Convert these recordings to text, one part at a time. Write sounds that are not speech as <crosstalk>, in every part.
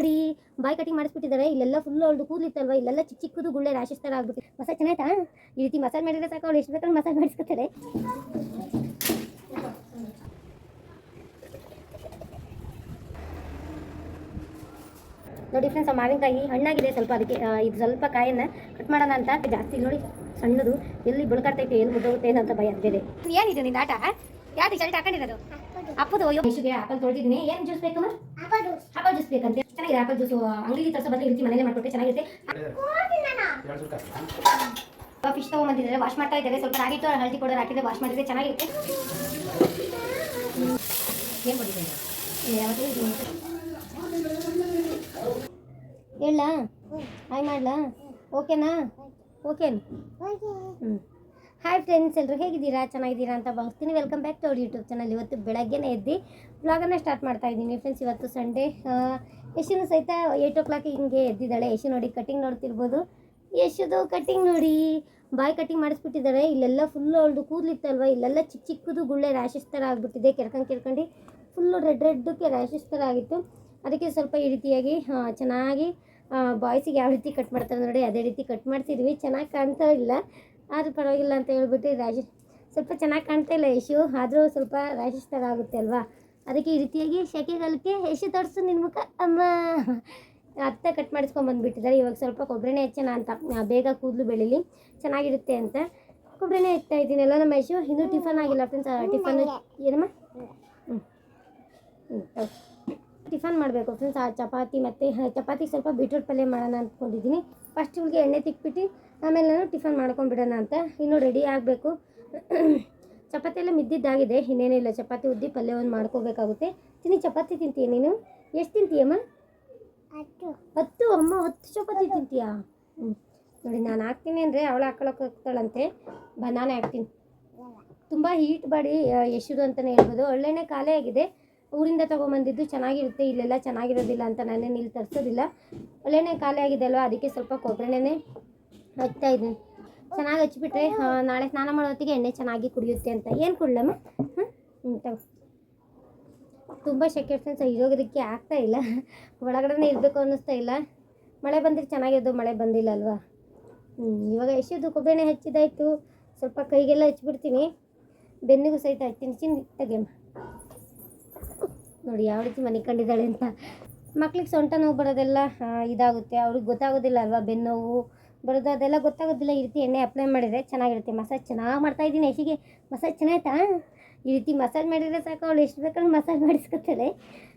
ನೋಡಿ, ಬಾಯ್ ಕಟಿಂಗ್ ಮಾಡಿಸ್ಬಿಟ್ಟಿದ್ದಾರೆ ಇಲ್ಲೆಲ್ಲ ಫುಲ್ ಅವಳು ಕೂದಲಿತ್ತಲ್ವ? ಇಲ್ಲೆಲ್ಲ ಚಿಕ್ಕ ಚಿಕ್ಕದು ಗುಳ್ಳೆ ರ್ಯಾಶಸ್ ಥರ ಆಗ್ಬಿಟ್ಟು ಮಸಾಜ್ ಚೆನ್ನಾಯ್ತಾ? ಈ ರೀತಿ ಮಸಾಜ್ ಮಾಡಿದ್ರೆ ಸಾಕು, ಅವಳು ಎಷ್ಟು ಬೇಕಾದ್ರೆ ಮಸಾಜ್ ಮಾಡಿಸ್ಕೊತಾರೆ ನೋಡಿ ಫ್ರೆಂಡ್ಸ್ ಮಾವಿನಕಾಯಿ ಹಣ್ಣಾಗಿದೆ ಸ್ವಲ್ಪ, ಅದಕ್ಕೆ ಇದು ಸ್ವಲ್ಪ ಕಾಯನ್ನ ಕಟ್ ಮಾಡೋಣ ಅಂತ. ಜಾಸ್ತಿ ನೋಡಿ, ಸಣ್ಣದು. ಎಲ್ಲಿ ಬುಳ್ಕಾಡ್ತೈತೆ ಎಲ್ಲಿ ಮುದ್ದೋಗುತ್ತೆ ಏನಂತ ಭಯ ಬೇರೆ ಏನಿದೆ ನಿನ್ನ ಆಟ? ಯಾವ್ದು ಶರ್ಟ್ ಹಾಕೊಂಡಿರೋದು? ಅಪ್ಪದು ಇಷ್ಟುಗೆ ಆಪಲ್ ತೊಳೆದಿದ್ದೀನಿ. ಏನು ಜ್ಯೂಸ್ ಬೇಕು ಆಪಲ್ ಜ್ಯೂಸ್ ಬೇಕಂತೆ ಚೆನ್ನಾಗಿದೆ ಆಪಲ್ ಜ್ಯೂಸ್ ಅಂಗಡಿಲಿ ತರಿಸೋ ಬದಲು ಈ ರೀತಿ ಮನೇಲೆ ಮಾಡ್ಕೊಟ್ಟೆ ಚೆನ್ನಾಗಿರುತ್ತೆ. ಫಿಶ್ ತೊಗೊಂಬಂದಿದ್ದಾರೆ. ವಾಶ್ ಮಾಡ್ತಾ ಇದ್ದಾರೆ ಸ್ವಲ್ಪ ರಾಗಿ ಹಿಟ್ಟು ಹಳದಿ ಪೌಡರ್ ಹಾಕಿದ್ರೆ ವಾಶ್ ಮಾಡಿದ್ರೆ ಚೆನ್ನಾಗಿರುತ್ತೆ. ಏನು ಇದು ಹೇಳ ಹಾಯ್ ಮಾಡ್ಲಾ? ಓಕೆನಾ ಓಕೆ ಹ್ಞೂ ಹಾಯ್ ಫ್ರೆಂಡ್ಸ್ ಎಲ್ಲರೂ ಹೇಗಿದ್ದೀರಾ? ಚೆನ್ನಾಗಿದ್ದೀರಾ ಅಂತ ಭಾವಿಸ್ತೀನಿ. ವೆಲ್ಕಮ್ ಬ್ಯಾಕ್ ಟು ಅವ್ರ ಯೂಟ್ಯೂಬ್ ಚಾನಲ್ ಇವತ್ತು ಬೆಳಗ್ಗೆನೇ ಎದ್ದು ಬ್ಲಾಗನ್ನು ಸ್ಟಾರ್ಟ್ ಮಾಡ್ತಾ ಇದ್ದೀನಿ ಫ್ರೆಂಡ್ಸ್ ಇವತ್ತು ಸಂಡೇ ಯಶುನು ಸಹಿತ ಏಯ್ಟ್ ಓ ಕ್ಲಾಕ್ ಹಿಂಗೆ ಎದ್ದಿದ್ದಾಳೆ. ಯಶು ನೋಡಿ ಕಟಿಂಗ್ ನೋಡ್ತಿರ್ಬೋದು. ಯಶುದು ಕಟಿಂಗ್ ನೋಡಿ ಬಾಯ್ ಕಟಿಂಗ್ ಮಾಡಿಸ್ಬಿಟ್ಟಿದ್ದಾರೆ ಇಲ್ಲೆಲ್ಲ ಫುಲ್ಲು ಅವಳದು ಕೂದಲಿತ್ತಲ್ವ? ಇಲ್ಲೆಲ್ಲ ಚಿಕ್ಕ ಚಿಕ್ಕದು ಗುಳ್ಳೆ ರ್ಯಾಶಸ್ ಥರ ಆಗಿಬಿಟ್ಟಿದೆ. ಕೆರ್ಕೊಂಡು ಕೆರ್ಕೊಂಡು ಫುಲ್ಲು ರೆಡ್ ರೆಡ್ಡಕ್ಕೆ ರ್ಯಾಶಸ್ ಥರ ಆಗಿತ್ತು. ಅದಕ್ಕೆ ಸ್ವಲ್ಪ ಈ ರೀತಿಯಾಗಿ ಚೆನ್ನಾಗಿ ಬಾಯ್ಸಿಗೆ ಯಾವ ರೀತಿ ಕಟ್ ಮಾಡ್ತಾರೆ ನೋಡಿ, ಅದೇ ರೀತಿ ಕಟ್ ಮಾಡ್ತಿದ್ವಿ ಚೆನ್ನಾಗಿ ಕಾಣ್ತಾ ಇಲ್ಲ. ಆದರೂ ಪರವಾಗಿಲ್ಲ ಅಂತ ಹೇಳ್ಬಿಟ್ಟು ರ್ಯಾಶಸ್ ಸ್ವಲ್ಪ ಚೆನ್ನಾಗಿ ಕಾಣ್ತಾ ಇಲ್ಲ ಯಶು. ಆದರೂ ಸ್ವಲ್ಪ ರ್ಯಾಶಸ್ ಥರ ಆಗುತ್ತೆ ಅಲ್ವಾ? ಅದಕ್ಕೆ ಈ ರೀತಿಯಾಗಿ ಸೆಕೆಗಾಲಕ್ಕೆ ಯಶು ತೋರಿಸು ನಿನ್ನ ಮುಖ. ಅಮ್ಮ. ಅತ್ತ ಕಟ್ ಮಾಡಿಸ್ಕೊಂಡು ಬಂದುಬಿಟ್ಟಿದ್ದಾರೆ. ಇವಾಗ ಸ್ವಲ್ಪ ಕೊಬ್ಬರಿನೇ ಹೆಚ್ಚೋಣ ಅಂತ. ಬೇಗ ಕೂದಲು ಬೆಳೀಲಿ. ಚೆನ್ನಾಗಿರುತ್ತೆ ಅಂತ. ಕೊಬ್ಬರಿನೇ ಹೆಚ್ಚಾ ಇದ್ದೀನಿ ಎಲ್ಲ ನಮ್ಮ ಯಶು? ಇನ್ನೂ ಟಿಫನ್ ಆಗಿಲ್ಲ ಫ್ರೆಂಡ್ಸ್ ಟಿಫನ್ ಏನಮ್ಮ? ಹ್ಞೂ ಹ್ಞೂ ಟಿಫನ್ ಮಾಡಬೇಕು ಫ್ರೆಂಡ್ಸ್ ಆ ಚಪಾತಿ ಮತ್ತು ಚಪಾತಿ ಸ್ವಲ್ಪ ಬೀಟ್ರೂಟ್ ಪಲ್ಯ ಮಾಡೋಣ ಅಂದ್ಕೊಂಡಿದ್ದೀನಿ. ಫಸ್ಟ್ ಇವಳಿಗೆ ಎಣ್ಣೆ ತಿಕ್ಬಿಟ್ಟು ಆಮೇಲೆ ನಾನು ಟಿಫನ್ ಮಾಡ್ಕೊಂಡ್ಬಿಡೋಣ ಅಂತ. ಇನ್ನೂ ರೆಡಿ ಆಗಬೇಕು. ಚಪಾತಿ ಎಲ್ಲ ಮಿದ್ದಿದ್ದಾಗಿದೆ ಇನ್ನೇನಿಲ್ಲ ಚಪಾತಿ ಉದ್ದಿ ಪಲ್ಯ ಒಂದು ಮಾಡ್ಕೋಬೇಕಾಗುತ್ತೆ. ತಿನ್ನಿ ಚಪಾತಿ ತಿಂತೀಯ ನೀನು? ಎಷ್ಟು ತಿಂತೀಯಮ್ಮ ಹತ್ತು. ಅಮ್ಮ ಹತ್ತು ಚಪಾತಿ ತಿಂತೀಯಾ? ಹ್ಞೂ ನೋಡಿ ನಾನು ಹಾಕ್ತೀನಿ ಅಂದರೆ ಅವಳು ಹಾಕೊಳಕ್ಕೆ ಹೋಗ್ತಾಳಂತೆ. ಬನಾನೆ ಹಾಕ್ತೀನಿ. ತುಂಬ ಹೀಟ್ ಬಾಡಿ ಎಷ್ಟು ಅಂತಲೇ ಹೇಳ್ಬೋದು. ಒಳ್ಳೆನೇ ಖಾಲಿ ಆಗಿದೆ. ಊರಿಂದ ತೊಗೊಂಬಂದಿದ್ದು ಚೆನ್ನಾಗಿರುತ್ತೆ. ಇಲ್ಲೆಲ್ಲ ಚೆನ್ನಾಗಿರೋದಿಲ್ಲ ಅಂತ ನಾನೇನು ಇಲ್ಲಿ ತರಿಸೋದಿಲ್ಲ. ಒಳ್ಳೆನೇ ಖಾಲಿ ಆಗಿದೆ ಅಲ್ವಾ? ಅದಕ್ಕೆ ಸ್ವಲ್ಪ ಕೊಬ್ಬರಿನೇ ಹಚ್ತಾ ಇದ್ದೀನಿ. ಚೆನ್ನಾಗಿ ಹಚ್ಬಿಟ್ರೆ ನಾಳೆ ಸ್ನಾನ ಮಾಡೋ ಹೊತ್ತಿಗೆ ಎಣ್ಣೆ ಚೆನ್ನಾಗಿ ಕುಡಿಯುತ್ತೆ ಅಂತ. ಏನು ಕುಡ್ಲಮ್ಮ? ಹ್ಞೂ ತುಂಬ ಶೆಕೆ ಇರೋದಕ್ಕೆ ಆಗ್ತಾ ಇಲ್ಲ. ಒಳಗಡೆ ಇರಬೇಕು ಅನ್ನಿಸ್ತಾ ಇಲ್ಲ. ಮಳೆ ಬಂದರೆ ಚೆನ್ನಾಗಿರೋದು, ಮಳೆ ಬಂದಿಲ್ಲ ಅಲ್ವಾ? ಹ್ಞೂ ಇವಾಗ ಎಷ್ಟು ಕೊಬ್ಬರಿ ಹಚ್ಚಿದಾಯಿತು ಸ್ವಲ್ಪ ಕೈಗೆಲ್ಲ ಹಚ್ಬಿಡ್ತೀನಿ. ಬೆನ್ನಿಗೂ ಸಹಿತ ಹಚ್ತೀನಿ. ಚಿನ್ನ, ತೆಗೆಯಮ್ಮ. ನೋಡಿ, ಯಾವ ರೀತಿ ಮನೆ ಕಂಡಿದ್ದಾಳೆ ಅಂತ. ಮಕ್ಳಿಗೆ ಸೊಂಟ ನೋವು ಬರೋದೆಲ್ಲ ಇದಾಗುತ್ತೆ. ಅವ್ರಿಗೆ ಗೊತ್ತಾಗೋದಿಲ್ಲ ಅಲ್ವಾ ಬೆನ್ನೋವು ಬರೋದು, ಅದೆಲ್ಲ ಗೊತ್ತಾಗೋದಿಲ್ಲ. ಈ ರೀತಿ ಎಣ್ಣೆ ಅಪ್ಲೈ ಮಾಡಿದರೆ ಚೆನ್ನಾಗಿರುತ್ತೆ. ಮಸಾಜ್ ಚೆನ್ನಾಗಿ ಮಾಡ್ತಾ ಇದ್ದೀನಿ ಯಶಿಗೆ ಮಸಾಜ್ ಚೆನ್ನಾಯ್ತಾ ಈ ರೀತಿ ಮಸಾಜ್ ಮಾಡಿದರೆ ಸಾಕು. ಅವಳು ಎಷ್ಟು ಬೇಕಾದ್ರೂ ಮಸಾಜ್ ಮಾಡಿಸ್ಕೊತಾಳೆ.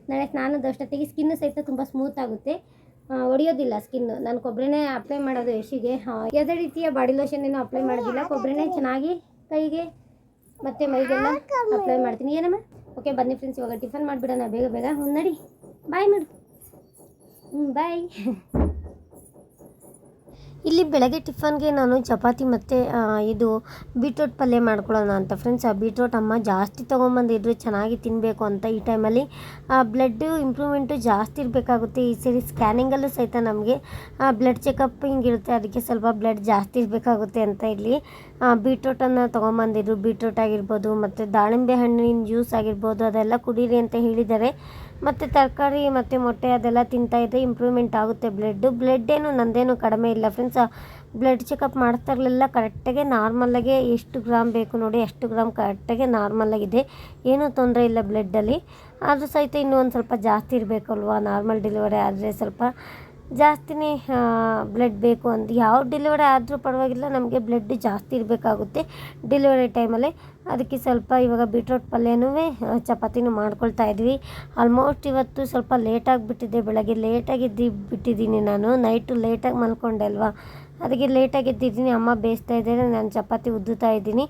ನಾಳೆ ಸ್ನಾನದ ಅಷ್ಟೊತ್ತಿಗೆ ಸ್ಕಿನ್ನು ಸಹಿತ ತುಂಬ ಸ್ಮೂತ್ ಆಗುತ್ತೆ. ಒಡಿಯೋದಿಲ್ಲ ಸ್ಕಿನ್ನು ನಾನು ಕೊಬ್ಬರಿನೇ ಅಪ್ಲೈ ಮಾಡೋದು ಯಶಿಗೆ ಯಾವುದೇ ರೀತಿಯ ಬಾಡಿ ಲೋಷನ್ ಏನು ಅಪ್ಲೈ ಮಾಡೋದಿಲ್ಲ. ಕೊಬ್ಬರಿನೇ ಚೆನ್ನಾಗಿ ಕೈಗೆ ಮತ್ತು ಮೈಗೆಲ್ಲ ಅಪ್ಲೈ ಮಾಡ್ತೀನಿ. ಏನಮ್ಮ? ಓಕೆ ಬನ್ನಿ ಫ್ರೆಂಡ್ಸ್ ಇವಾಗ ಟಿಫನ್ ಮಾಡಿಬಿಡೋಣ. ಬೇಗ ಬೇಗ. ಹ್ಞೂ ನಡಿ. ಬಾಯ್ ಮಾಡು. ಹ್ಞೂ ಬಾಯ್ <laughs> ಇಲ್ಲಿ ಬೆಳಗ್ಗೆ ಟಿಫನ್ಗೆ ನಾನು ಚಪಾತಿ ಮತ್ತು ಇದು ಬೀಟ್ರೋಟ್ ಪಲ್ಯ ಮಾಡ್ಕೊಳ್ಳೋಣ ಅಂತ ಫ್ರೆಂಡ್ಸ್. ಆ ಬೀಟ್ರೋಟ್ ಅಮ್ಮ ಜಾಸ್ತಿ ತೊಗೊಂಬಂದಿದ್ರು, ಚೆನ್ನಾಗಿ ತಿನ್ನಬೇಕು ಅಂತ ಈ ಟೈಮಲ್ಲಿ. ಬ್ಲಡ್ಡು ಇಂಪ್ರೂವ್ಮೆಂಟು ಜಾಸ್ತಿ ಇರಬೇಕಾಗುತ್ತೆ. ಈ ಸರಿ ಸ್ಕ್ಯಾನಿಂಗಲ್ಲೂ ಸಹಿತ ನಮಗೆ ಬ್ಲಡ್ ಚೆಕಪ್ ಹಿಂಗಿರುತ್ತೆ ಅದಕ್ಕೆ ಸ್ವಲ್ಪ ಬ್ಲಡ್ ಜಾಸ್ತಿ ಇರಬೇಕಾಗುತ್ತೆ ಅಂತ ಇಲ್ಲಿ ಬೀಟ್ರೋಟನ್ನು ತೊಗೊಂಬಂದಿದ್ರು. ಬೀಟ್ರೋಟ್ ಆಗಿರ್ಬೋದು, ಮತ್ತು ದಾಳಿಂಬೆ ಹಣ್ಣಿನ ಜ್ಯೂಸ್ ಆಗಿರ್ಬೋದು, ಅದೆಲ್ಲ ಕುಡೀರಿ ಅಂತ ಹೇಳಿದ್ದಾರೆ. ಮತ್ತು ತರಕಾರಿ ಮತ್ತು ಮೊಟ್ಟೆ ಅದೆಲ್ಲ ತಿಂತಾ ಇದ್ದರೆ ಇಂಪ್ರೂವ್ಮೆಂಟ್ ಆಗುತ್ತೆ. ಬ್ಲಡ್ಡು ಬ್ಲಡ್ ಏನು ನಂದೇನು ಕಡಿಮೆ ಇಲ್ಲ ಫ್ರೆಂಡ್ಸ್ ಬ್ಲಡ್ ಚೆಕಪ್ ಮಾಡ್ತಾಗಲೆಲ್ಲ ಕರೆಕ್ಟಾಗೆ ನಾರ್ಮಲ್ಲಾಗೆ ಎಷ್ಟು ಗ್ರಾಮ್ ಬೇಕು ನೋಡಿ ಎಷ್ಟು ಗ್ರಾಮ್ ಕರೆಕ್ಟಾಗೆ ನಾರ್ಮಲ್ಲಾಗಿದೆ ಏನೂ ತೊಂದರೆ ಇಲ್ಲ ಬ್ಲಡ್ಡಲ್ಲಿ ಆದರೂ ಸಹಿತ ಇನ್ನೂ ಒಂದು ಸ್ವಲ್ಪ ಜಾಸ್ತಿ ಇರಬೇಕಲ್ವಾ ನಾರ್ಮಲ್ ಡೆಲಿವರಿ ಆದರೆ ಸ್ವಲ್ಪ ಜಾಸ್ತಿನೇ ಬ್ಲಡ್ ಬೇಕು ಅಂತ ಯಾವ ಡೆಲಿವರಿ ಆದರೂ ಪರವಾಗಿಲ್ಲ ನಮಗೆ ಬ್ಲಡ್ ಜಾಸ್ತಿ ಇರಬೇಕಾಗುತ್ತೆ. ಡೆಲಿವರಿ ಟೈಮಲ್ಲಿ ಅದಕ್ಕೆ ಸ್ವಲ್ಪ ಇವಾಗ ಬೀಟ್ರೋಟ್ ಪಲ್ಯನೂ ಚಪಾತಿನೂ ಮಾಡ್ಕೊಳ್ತಾ ಇದ್ವಿ. ಆಲ್ಮೋಸ್ಟ್ ಇವತ್ತು ಸ್ವಲ್ಪ ಲೇಟಾಗಿ ಬಿಟ್ಟಿದ್ದೆ ಬೆಳಗ್ಗೆ. ಲೇಟಾಗಿ ಎದ್ದು ಬಿಟ್ಟಿದ್ದೀನಿ ನಾನು. ನೈಟು ಲೇಟಾಗಿ ಮಲ್ಕೊಂಡೆ ಅಲ್ವಾ? ಅದಕ್ಕೆ ಲೇಟಾಗಿ ಎದ್ದಿದ್ದೀನಿ ಅಮ್ಮ ಬೇಯಿಸ್ತಾ ಇದ್ದಾರೆ. ನಾನು ಚಪಾತಿ ಉದ್ದುತ್ತಾ ಇದ್ದೀನಿ.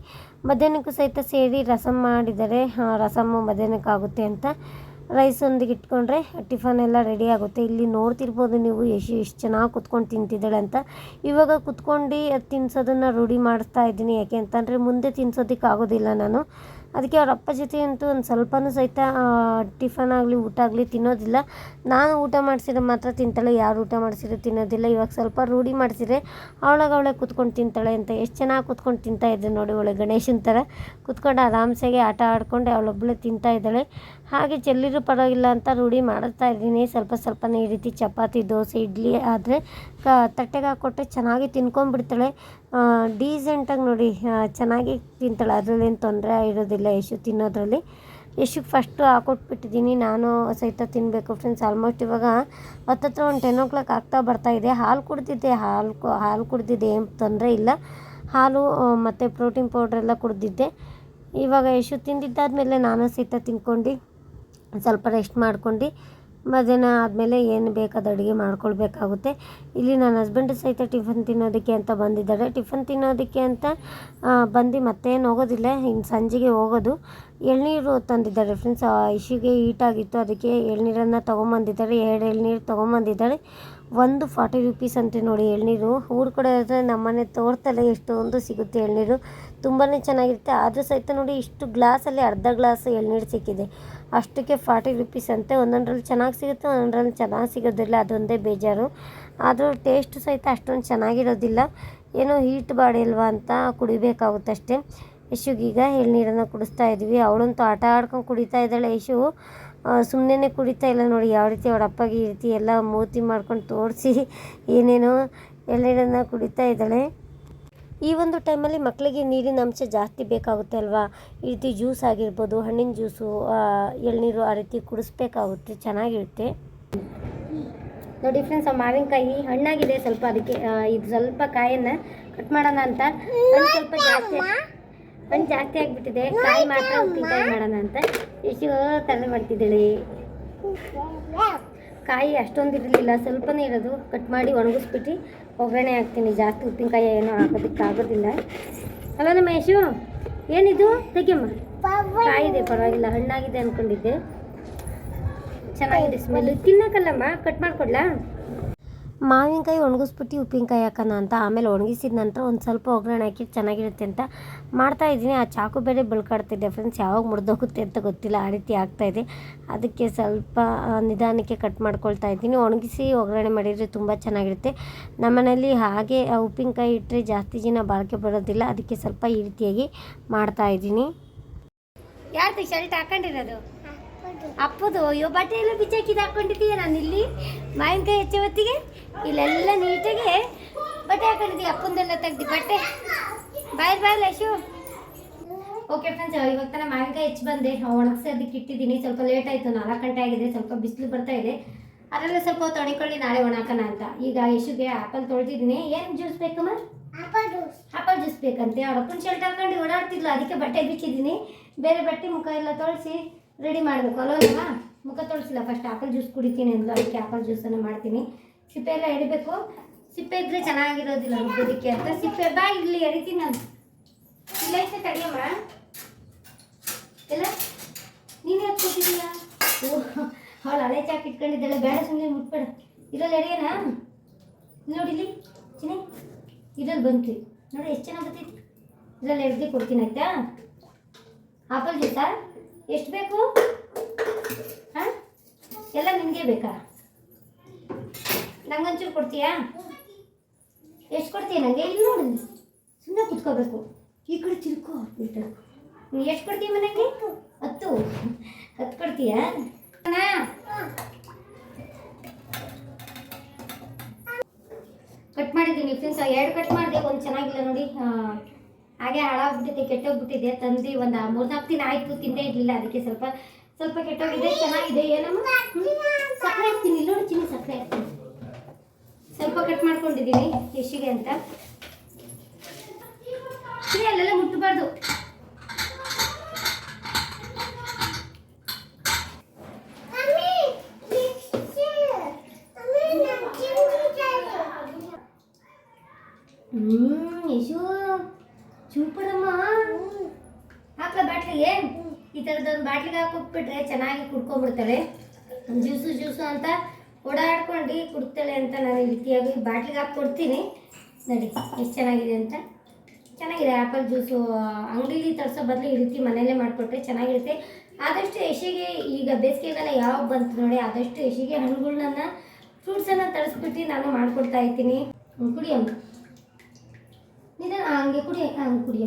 ಮಧ್ಯಾಹ್ನಕ್ಕೂ ಸಹಿತ ಸೇರಿ ರಸಮ್ ಮಾಡಿದ್ದಾರೆ. ರಸಮ್ಮು ಮಧ್ಯಾಹ್ನಕ್ಕಾಗುತ್ತೆ ಅಂತ. ರೈಸ್ ಒಂದಿಗೆ ಇಟ್ಕೊಂಡ್ರೆ ಟಿಫನ್ ಎಲ್ಲ ರೆಡಿ ಆಗುತ್ತೆ. ಇಲ್ಲಿ ನೋಡ್ತಿರ್ಬೋದು ನೀವು ಎಷ್ಟು ಎಷ್ಟು ಚೆನ್ನಾಗಿ ಕುತ್ಕೊಂಡು ತಿಂತಿದ್ದಾಳೆ ಅಂತ. ಇವಾಗ ಕುತ್ಕೊಂಡು ತಿನ್ಸೋದನ್ನು ರೂಢಿ ಮಾಡಿಸ್ತಾ ಇದ್ದೀನಿ. ಯಾಕೆ ಅಂತಂದರೆ ಮುಂದೆ ತಿನ್ಸೋದಕ್ಕೆ ಆಗೋದಿಲ್ಲ ನಾನು. ಅದಕ್ಕೆ ಅವ್ರ ಅಪ್ಪ ಜೊತೆ ಅಂತೂ ಒಂದು ಸ್ವಲ್ಪನೂ ಸಹಿತ ಟಿಫನ್ ಆಗಲಿ, ಊಟ ಆಗಲಿ ತಿನ್ನೋದಿಲ್ಲ. ನಾನು ಊಟ ಮಾಡಿಸಿದ್ರೆ ಮಾತ್ರ ತಿಂತಾಳೆ, ಯಾರು ಊಟ ಮಾಡಿಸಿದ್ರೆ ತಿನ್ನೋದಿಲ್ಲ. ಇವಾಗ ಸ್ವಲ್ಪ ರೂಢಿ ಮಾಡಿಸಿದ್ರೆ ಅವಳಾಗ ಅವಳೆ ಕುತ್ಕೊಂಡು ತಿಂತಾಳೆ ಅಂತ. ಎಷ್ಟು ಚೆನ್ನಾಗಿ ಕುತ್ಕೊಂಡು ತಿಂತಾ ಇದ್ದೆ ನೋಡಿ ಒಳ್ಳೆ ಗಣೇಶನ ಥರ ಕುತ್ಕೊಂಡು ಆರಾಮ್ಸಾಗೆ ಆಟ ಆಡ್ಕೊಂಡು ಅವಳೊಬ್ಬಳೆ ತಿಂತಾ ಇದ್ದಾಳೆ. ಹಾಗೆ ಚೆಲ್ಲಿರು ಪರವಾಗಿಲ್ಲ ಅಂತ ರೂಢಿ ಮಾಡ್ತಾ ಇದ್ದೀನಿ. ಸ್ವಲ್ಪ ಸ್ವಲ್ಪನೇ ಈ ರೀತಿ ಚಪಾತಿ, ದೋಸೆ, ಇಡ್ಲಿ ಆದರೆ ಕ ತಟ್ಟೆಗೆ ಹಾಕ್ಕೊಟ್ರೆ ಚೆನ್ನಾಗಿ ತಿನ್ಕೊಂಡ್ಬಿಡ್ತಾಳೆ. ಡೀಸೆಂಟಾಗಿ ನೋಡಿ ಚೆನ್ನಾಗಿ ತಿಂತಾಳೆ. ಅದರಲ್ಲೇನು ತೊಂದರೆ ಇರೋದಿಲ್ಲ ಯಶು ತಿನ್ನೋದರಲ್ಲಿ. ಯಶುಗೆ ಫಸ್ಟು ಹಾಕೊಟ್ಬಿಟ್ಟಿದ್ದೀನಿ. ನಾನು ಸಹಿತ ತಿನ್ನಬೇಕು ಫ್ರೆಂಡ್ಸ್ ಆಲ್ಮೋಸ್ಟ್ ಇವಾಗ ಹತ್ತತ್ರ ಒಂದು ಟೆನ್ ಓ ಕ್ಲಾಕ್ ಆಗ್ತಾ ಬರ್ತಾ ಇದೆ. ಹಾಲು ಕುಡ್ದಿದ್ದೆ. ಹಾಲು ಹಾಲು ಕುಡ್ದಿದ್ದೆ. ಏನು ತೊಂದರೆ ಇಲ್ಲ. ಹಾಲು ಮತ್ತು ಪ್ರೋಟೀನ್ ಪೌಡ್ರೆಲ್ಲ ಕುಡ್ದಿದ್ದೆ. ಇವಾಗ ಯಶು ತಿಂದಿದ್ದಾದಮೇಲೆ ನಾನು ಸಹಿತ ತಿನ್ಕೊಂಡು ಸ್ವಲ್ಪ ರೆಸ್ಟ್ ಮಾಡ್ಕೊಂಡು ಮಧ್ಯಾಹ್ನ ಆದಮೇಲೆ ಏನು ಬೇಕಾದ ಅಡುಗೆ ಮಾಡ್ಕೊಳ್ಬೇಕಾಗುತ್ತೆ. ಇಲ್ಲಿ ನನ್ನ ಹಸ್ಬೆಂಡ್ ಸಹಿತ ಟಿಫನ್ ತಿನ್ನೋದಕ್ಕೆ ಅಂತ ಬಂದಿದ್ದಾರೆ. ಟಿಫನ್ ತಿನ್ನೋದಕ್ಕೆ ಅಂತ ಬಂದು ಮತ್ತೇನು ಹೋಗೋದಿಲ್ಲ. ಇನ್ನು ಸಂಜೆಗೆ ಹೋಗೋದು. ಎಳ್ನೀರು ತಂದಿದ್ದಾರೆ ಫ್ರೆಂಡ್ಸ್ ಇಶಿಗೆ ಹೀಟಾಗಿತ್ತು ಅದಕ್ಕೆ ಎಳ್ನೀರನ್ನು ತೊಗೊಂಬಂದಿದ್ದಾರೆ. ಎರಡು ಎಳ್ನೀರು ತೊಗೊಂಬಂದಿದ್ದಾರೆ. ಒಂದು ಫಾರ್ಟಿ ರುಪೀಸ್ ಅಂತ ನೋಡಿ ಎಳ್ನೀರು. ಊರ ಕಡೆ ಆದರೆ ನಮ್ಮನೆ ತೋರ್ತಲ್ಲ ಎಷ್ಟೊಂದು ಸಿಗುತ್ತೆ ಎಳ್ನೀರು. ತುಂಬಾ ಚೆನ್ನಾಗಿರುತ್ತೆ. ಆದರೂ ಸಹಿತ ನೋಡಿ ಇಷ್ಟು ಗ್ಲಾಸಲ್ಲಿ ಅರ್ಧ ಗ್ಲಾಸ್ ಎಳ್ನೀರು ಸಿಕ್ಕಿದೆ. ಅಷ್ಟಕ್ಕೆ ಫಾರ್ಟಿ ರುಪೀಸ್ ಅಂತೆ. ಒಂದೊಂದ್ರಲ್ಲಿ ಚೆನ್ನಾಗಿ ಸಿಗುತ್ತೆ, ಒಂದೊಂದ್ರಲ್ಲಿ ಚೆನ್ನಾಗಿ ಸಿಗೋದಿಲ್ಲ. ಅದೊಂದೇ ಬೇಜಾರು. ಆದರೂ ಟೇಸ್ಟ್ ಸಹಿತ ಅಷ್ಟೊಂದು ಚೆನ್ನಾಗಿರೋದಿಲ್ಲ. ಏನೋ ಹೀಟ್ ಬಾಡಿ ಅಲ್ವಾ ಅಂತ ಕುಡಿಬೇಕಾಗುತ್ತೆ ಅಷ್ಟೇ ಯಶುಗೀಗ ಎಳ್ನೀರನ್ನು ಕುಡಿಸ್ತಾ ಇದ್ವಿ. ಅವಳಂತೂ ಆಟ ಆಡ್ಕೊಂಡು ಕುಡಿತಾ ಇದ್ದಾಳೆ ಯಶು. ಸುಮ್ಮನೆ ಕುಡಿತಾ ಇಲ್ಲ ನೋಡಿ. ಯಾವ ರೀತಿ ಅವಳ ಅಪ್ಪಗೆ ಈ ರೀತಿ ಎಲ್ಲ ಮೂತಿ ಮಾಡ್ಕೊಂಡು ತೋರಿಸಿ ಏನೇನೋ ಎಳ್ನೀರನ್ನು ಕುಡಿತಾ ಇದ್ದಾಳೆ. ಈ ಒಂದು ಟೈಮಲ್ಲಿ ಮಕ್ಕಳಿಗೆ ನೀರಿನ ಅಂಶ ಜಾಸ್ತಿ ಬೇಕಾಗುತ್ತೆ ಅಲ್ವಾ ಈ ರೀತಿ ಜ್ಯೂಸ್ ಆಗಿರ್ಬೋದು ಹಣ್ಣಿನ ಜ್ಯೂಸು ಎಳ್ನೀರು ಆ ರೀತಿ ಕುಡಿಸ್ಬೇಕಾಗುತ್ತೆ ಚೆನ್ನಾಗಿರುತ್ತೆ. ನೋಡಿ ಫ್ರೆಂಡ್ಸ್ ಆ ಮಾವಿನಕಾಯಿ ಹಣ್ಣಾಗಿದೆ ಸ್ವಲ್ಪ ಅದಕ್ಕೆ ಇದು ಸ್ವಲ್ಪ ಕಾಯನ್ನು ಕಟ್ ಮಾಡೋಣ ಅಂತ. ಸ್ವಲ್ಪ ಜಾಸ್ತಿ ಹಣ್ಣು ಜಾಸ್ತಿ ಆಗಿಬಿಟ್ಟಿದೆ. ಕಾಯಿ ಮಾತ್ರ ಉಪ್ಪಿನಕಾಯಿ ಮಾಡೋಣ ಅಂತ. ಎಷ್ಟು ತಲೆ ಮಾಡ್ತಿದ್ದಾಳೆ. ಕಾಯಿ ಅಷ್ಟೊಂದು ಇರಲಿಲ್ಲ ಸ್ವಲ್ಪನೇ ಇರೋದು. ಕಟ್ ಮಾಡಿ ಒಣಗಿಸ್ಬಿಟ್ಟು ಒಗ್ಗರಣೆ ಹಾಕ್ತೀನಿ. ಜಾಸ್ತಿ ಉಪ್ಪಿನಕಾಯಿ ಏನೋ ಹಾಕೋದಕ್ಕೆ ಆಗೋದಿಲ್ಲ. ಅಲ್ಲ ನಮ್ಮ ಯಶು ಏನಿದು? ತೆಗಿಯಮ್ಮ. ಕಾಯಿದೆ ಪರವಾಗಿಲ್ಲ. ಹಣ್ಣಾಗಿದೆ ಅಂದ್ಕೊಂಡಿದ್ದೆ ಚೆನ್ನಾಗಿದೆ ಸ್ಮೆಲ್. ತಿನ್ನಕ್ಕಲ್ಲಮ್ಮ? ಕಟ್ ಮಾಡ್ಕೊಡ್ಲಾ? ಮಾವಿನಕಾಯಿ ಒಣಗಿಸ್ಬಿಟ್ಟು ಉಪ್ಪಿನಕಾಯಿ ಹಾಕೋಣ ಅಂತ ಆಮೇಲೆ ಒಣಗಿಸಿದ ನಂತರ ಒಂದು ಸ್ವಲ್ಪ ಒಗ್ಗರಣೆ ಹಾಕಿ ಚೆನ್ನಾಗಿರುತ್ತೆ ಅಂತ ಮಾಡ್ತಾ ಇದ್ದೀನಿ. ಆ ಚಾಕು ಬೇರೆ ಬಳ್ಕಾಡ್ತಿದ್ದೆ ಫ್ರೆಂಡ್ಸ್ ಯಾವಾಗ ಮುರಿದೋಗುತ್ತೆ ಅಂತ ಗೊತ್ತಿಲ್ಲ. ಆ ರೀತಿ ಆಗ್ತಾಯಿದೆ ಅದಕ್ಕೆ ಸ್ವಲ್ಪ ನಿಧಾನಕ್ಕೆ ಕಟ್ ಮಾಡ್ಕೊಳ್ತಾ ಇದ್ದೀನಿ. ಒಣಗಿಸಿ ಒಗ್ಗರಣೆ ಮಾಡಿದರೆ ತುಂಬ ಚೆನ್ನಾಗಿರುತ್ತೆ. ನಮ್ಮನೇಲಿ ಹಾಗೆ ಉಪ್ಪಿನಕಾಯಿ ಇಟ್ಟರೆ ಜಾಸ್ತಿ ಜನ ಬಾಳಿಕೆ ಬರೋದಿಲ್ಲ. ಅದಕ್ಕೆ ಸ್ವಲ್ಪ ಈ ರೀತಿಯಾಗಿ ಮಾಡ್ತಾ ಇದ್ದೀನಿ. ಯಾರ್ದು ಶರ್ಟ್ ಹಾಕೊಂಡಿರೋದು? ಅಪ್ಪದು ಅಯ್ಯೋ ಬಟ್ಟೆ ಎಲ್ಲ ಬಿಚ್ಚಾಕಿದ ಹಾಕೊಂಡಿದ್ದೀಯ ನಾನು ಇಲ್ಲಿ ಮಾವಿನಕಾಯಿ ಹೆಚ್ಚೆ ಹೊತ್ತಿಗೆ? ಇಲ್ಲೆಲ್ಲ ನೀಟಾಗಿ ಬಟ್ಟೆ ಹಾಕೊಂಡಿದ್ದೀವಿ ಅಪ್ಪಂದೆಲ್ಲ ತೆಗ್ದು ಬಟ್ಟೆ. ಬಾಯ್ ಬಾಯ್ ಲಶು ಓಕೆ ಫ್ರೆಂಡ್ಸ್ ಇವಾಗ ತನ ಮಾವಿನಕಾಯಿ ಹೆಚ್ಚು ಬಂದೆ. ಒಣಗಿಸಿ ಅದಕ್ಕೆ ಇಟ್ಟಿದ್ದೀನಿ. ಸ್ವಲ್ಪ ಲೇಟ್ ಆಯಿತು ನಾಲ್ಕು ಗಂಟೆ ಆಗಿದೆ ಸ್ವಲ್ಪ ಬಿಸಿಲು ಬರ್ತಾ ಇದೆ. ಅದರಲ್ಲೇ ಸ್ವಲ್ಪ ಹೊತ್ತು ಒಣಕೊಳ್ಳಿ ನಾಳೆ ಒಣಾಕೋಣ ಅಂತ. ಈಗ ಯಶುಗೆ ಆಪಲ್ ತೊಳೆದಿದ್ದೀನಿ. ಏನು ಜ್ಯೂಸ್ ಬೇಕಮ್ಮ ಆಪಲ್ ಜ್ಯೂಸ್ ಬೇಕಂತೆ. ಅವ್ರ ಅಪ್ಪನ ಶರ್ಟ್ ಹಾಕೊಂಡು ಓಡಾಡ್ತಿದ್ಲು ಅದಕ್ಕೆ ಬಟ್ಟೆ ಬಿಚ್ಚಿದ್ದೀನಿ. ಬೇರೆ ಬಟ್ಟೆ ಮುಖ ಎಲ್ಲ ತೊಳಸಿ. ರೆಡಿ ಮಾಡಬೇಕು. ಅಲ್ವಲ್ಲ ಮುಖ ತೊಳಸಿಲ್ಲ ಫಸ್ಟ್ ಆಪಲ್ ಜ್ಯೂಸ್ ಕುಡಿತೀನಿ ಅಂದ್ರೆ ಅದಕ್ಕೆ ಆಪಲ್ ಜ್ಯೂಸನ್ನು ಮಾಡ್ತೀನಿ. ಸಿಪ್ಪೆ ಎಲ್ಲ ಎಡಿಬೇಕು ಸಿಪ್ಪೆ ಇದ್ರೆ ಚೆನ್ನಾಗಿರೋದಿಲ್ಲ ರುಬ್ಬೋದಕ್ಕೆ ಅಂತ. ಸಿಪ್ಪೆ ಬಾ, ಇಲ್ಲಿ ಎಡಿತೀನಿ ನಾನು. ಇಲ್ಲ ಐತೆ ತಡಿಯಮ್ಮ ಎಲ್ಲ? ಯಾಕೆ ಕೂತಿದ್ದೀಯಾ ಓ, ಅವಳು ಹಳೆ ಚಾಕ್ ಇಟ್ಕೊಂಡಿದ್ದಾಳೆ. ಬೇಡ ಸುಮ್ಮನೆ ಮುಟ್ಬೇಡ. ಇದ್ರಲ್ಲಿ ಎಡೆಯನಾ ನೋಡಿಲಿ ಚಿನಿ ಇದ್ರಲ್ಲಿ ಬಂತು. ನೋಡಿ, ಎಷ್ಟು ಚೆನ್ನಾಗಿ ಬರ್ತೈತಿ. ಇದ್ರಲ್ಲಿ ಎಡ್ದು ಕೊಡ್ತೀನಿ, ಆಯ್ತಾ? ಆಪಲ್ ಜ್ಯೂಸಾ ಎಷ್ಟು ಬೇಕು? ಹಾಂ? ಎಲ್ಲ ನಿನಗೆ ಬೇಕಾ? ನಂಗೊಂಚೂರು ಕೊಡ್ತೀಯಾ? ಎಷ್ಟು ಕೊಡ್ತೀಯ ನನಗೆ ಇಲ್ಲಿ ನೋಡಿ ಸುಮ್ಮನೆ ಕುತ್ಕೋಬೇಕು. ಈ ಕಡೆ ತಿರ್ಕೋ ನೀನು ಎಷ್ಟು ಕೊಡ್ತೀಯ ಮನೆಗೆ? ಹತ್ತು. ಹತ್ತು ಕೊಡ್ತೀಯಾ? ಕಟ್ ಮಾಡಿದ್ದೀನಿ ಫ್ರೆಂಡ್ಸ್ ಎರಡು ಕಟ್ ಮಾಡಿದೆ ಒಂದು ಚೆನ್ನಾಗಿಲ್ಲ ನೋಡಿ. ಆ, ಹಾಗೆ ಹಾಳಾಗ್ಬಿಟ್ಟಿದೆ, ಕೆಟ್ಟೋಗ್ಬಿಟ್ಟಿದೆ. ತಂದು ಒಂದು ಮೂರ್ನಾಲ್ಕು ದಿನ ಆಯಿತು, ತಿಂದೇ ಇರಲಿಲ್ಲ ಅದಕ್ಕೆ ಸ್ವಲ್ಪ ಸ್ವಲ್ಪ ಕೆಟ್ಟೋಗಿದೆ, ಚೆನ್ನಾಗಿದೆ, ಏನಮ್ಮ? ಸಕ್ಕರೆ ಹಾಕ್ತೀನಿ ನೋಡಿ ಚಿನ್ನ ಸಕ್ಕರೆ ಹಾಕ್ತೀನಿ. ಸ್ವಲ್ಪ ಕಟ್ ಮಾಡ್ಕೊಂಡಿದ್ದೀನಿ ಎಷ್ಟಿಗೆ ಅಂತ. ಅಲ್ಲೆಲ್ಲ ಮುಟ್ಟಬಾರ್ದು ಹ್ಮ್ ಯಶು ಚೂಪಡಮ್ಮ ಹಾಕ್ಲ ಬಾಟ್ಲಿಗೆ? ಈ ಥರದೊಂದು ಬಾಟ್ಲಿಗೆ ಹಾಕೋಗ್ಬಿಟ್ರೆ ಚೆನ್ನಾಗಿ ಕುಡ್ಕೊಂಡ್ಬಿಡ್ತಾಳೆ ಜ್ಯೂಸು ಜ್ಯೂಸು ಅಂತ ಓಡಾಡ್ಕೊಂಡು ಕುಡ್ತಾಳೆ ಅಂತ ನಾನು ಈ ರೀತಿಯಾಗಿ ಬಾಟ್ಲಿಗೆ ಹಾಕಿ ಕೊಡ್ತೀನಿ. ನೋಡಿ, ಎಷ್ಟು ಚೆನ್ನಾಗಿದೆ ಅಂತ. ಚೆನ್ನಾಗಿದೆ ಆ್ಯಪಲ್ ಜ್ಯೂಸು. ಅಂಗಡಿಲಿ ತರಿಸೋ ಬದಲು ಈ ರೀತಿ ಮನೆಯಲ್ಲೇ ಮಾಡಿಕೊಟ್ರೆ ಚೆನ್ನಾಗಿರುತ್ತೆ. ಆದಷ್ಟು ಯಶಿಗೆ ಈಗ ಬೇಸಿಗೆಗಾಲ ಯಾವಾಗ ಬಂತು ನೋಡಿ, ಆದಷ್ಟು ಯಶಿಗೆ ಹಣ್ಣುಗಳನ್ನ ಫ್ರೂಟ್ಸನ್ನು ತರಿಸ್ಬಿಟ್ಟು ನಾನು ಮಾಡಿಕೊಡ್ತಾ ಇದ್ದೀನಿ. ಕುಡಿಯಮ್ಮ. ಹಂಗೆ ಕುಡಿ ಹಂಗೆ ಕುಡಿ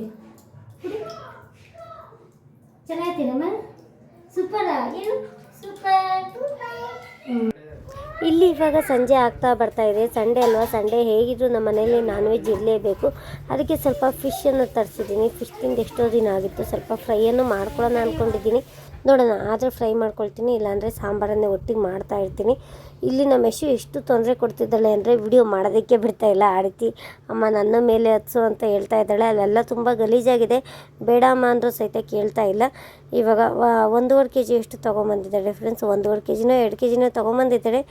ಸೂಪರ್ ಏನು? ಸೂಪರ್ ಇಲ್ಲಿ ಇವಾಗ ಸಂಜೆ ಆಗ್ತಾ ಬರ್ತಾ ಇದೆ. ಸಂಡೇ ಅಲ್ವಾ? ಸಂಡೇ ಹೇಗಿದ್ರು ನಮ್ಮ ಮನೇಲಿ ನಾನ್ ವೆಜ್ ಇರಲೇಬೇಕು. ಅದಕ್ಕೆ ಸ್ವಲ್ಪ ಫಿಶನ್ನು ತರಿಸಿದ್ದೀನಿ. ಫಿಶ್ ತಿಂದು ಎಷ್ಟೋ ದಿನ ಆಗಿತ್ತು. ಸ್ವಲ್ಪ ಫ್ರೈಯನ್ನು ಮಾಡ್ಕೊಳ್ಳೋಣ ಅಂದ್ಕೊಂಡಿದ್ದೀನಿ ನೋಡೋಣ ಆದರೆ ಫ್ರೈ ಮಾಡ್ಕೊಳ್ತೀನಿ, ಇಲ್ಲಾಂದರೆ ಸಾಂಬಾರನ್ನೇ ಒಟ್ಟಿಗೆ ಮಾಡ್ತಾ ಇರ್ತೀನಿ. ಇಲ್ಲಿ ನಮ್ಮ ಯಶು ಎಷ್ಟು ತೊಂದರೆ ಕೊಡ್ತಿದ್ದಾಳೆ ಅಂದರೆ ವಿಡಿಯೋ ಮಾಡೋದಕ್ಕೆ ಬಿಡ್ತಾ ಇಲ್ಲ. ಆ ರೀತಿ ಅಮ್ಮ ನನ್ನ ಮೇಲೆ ಹತ್ಸು ಅಂತ ಹೇಳ್ತಾ ಇದ್ದಾಳೆ. ಅಲ್ಲೆಲ್ಲ ತುಂಬ ಗಲೀಜಾಗಿದೆ. ಬೇಡ ಅಮ್ಮ ಅಂದರೂ ಸಹಿತ ಕೇಳ್ತಾ ಇಲ್ಲ. ಇವಾಗ ಒಂದೂವರೆ ಕೆ ಜಿ ಎಷ್ಟು ತೊಗೊಂಬಂದಿದ್ದಾಳೆ ಫ್ರೆಂಡ್ಸ್ ಒಂದೂವರೆ ಕೆ ಜಿನೋ ಎರಡು ಕೆ ಜಿನೋ ತೊಗೊಂಬಂದಿದ್ದಾಳೆ.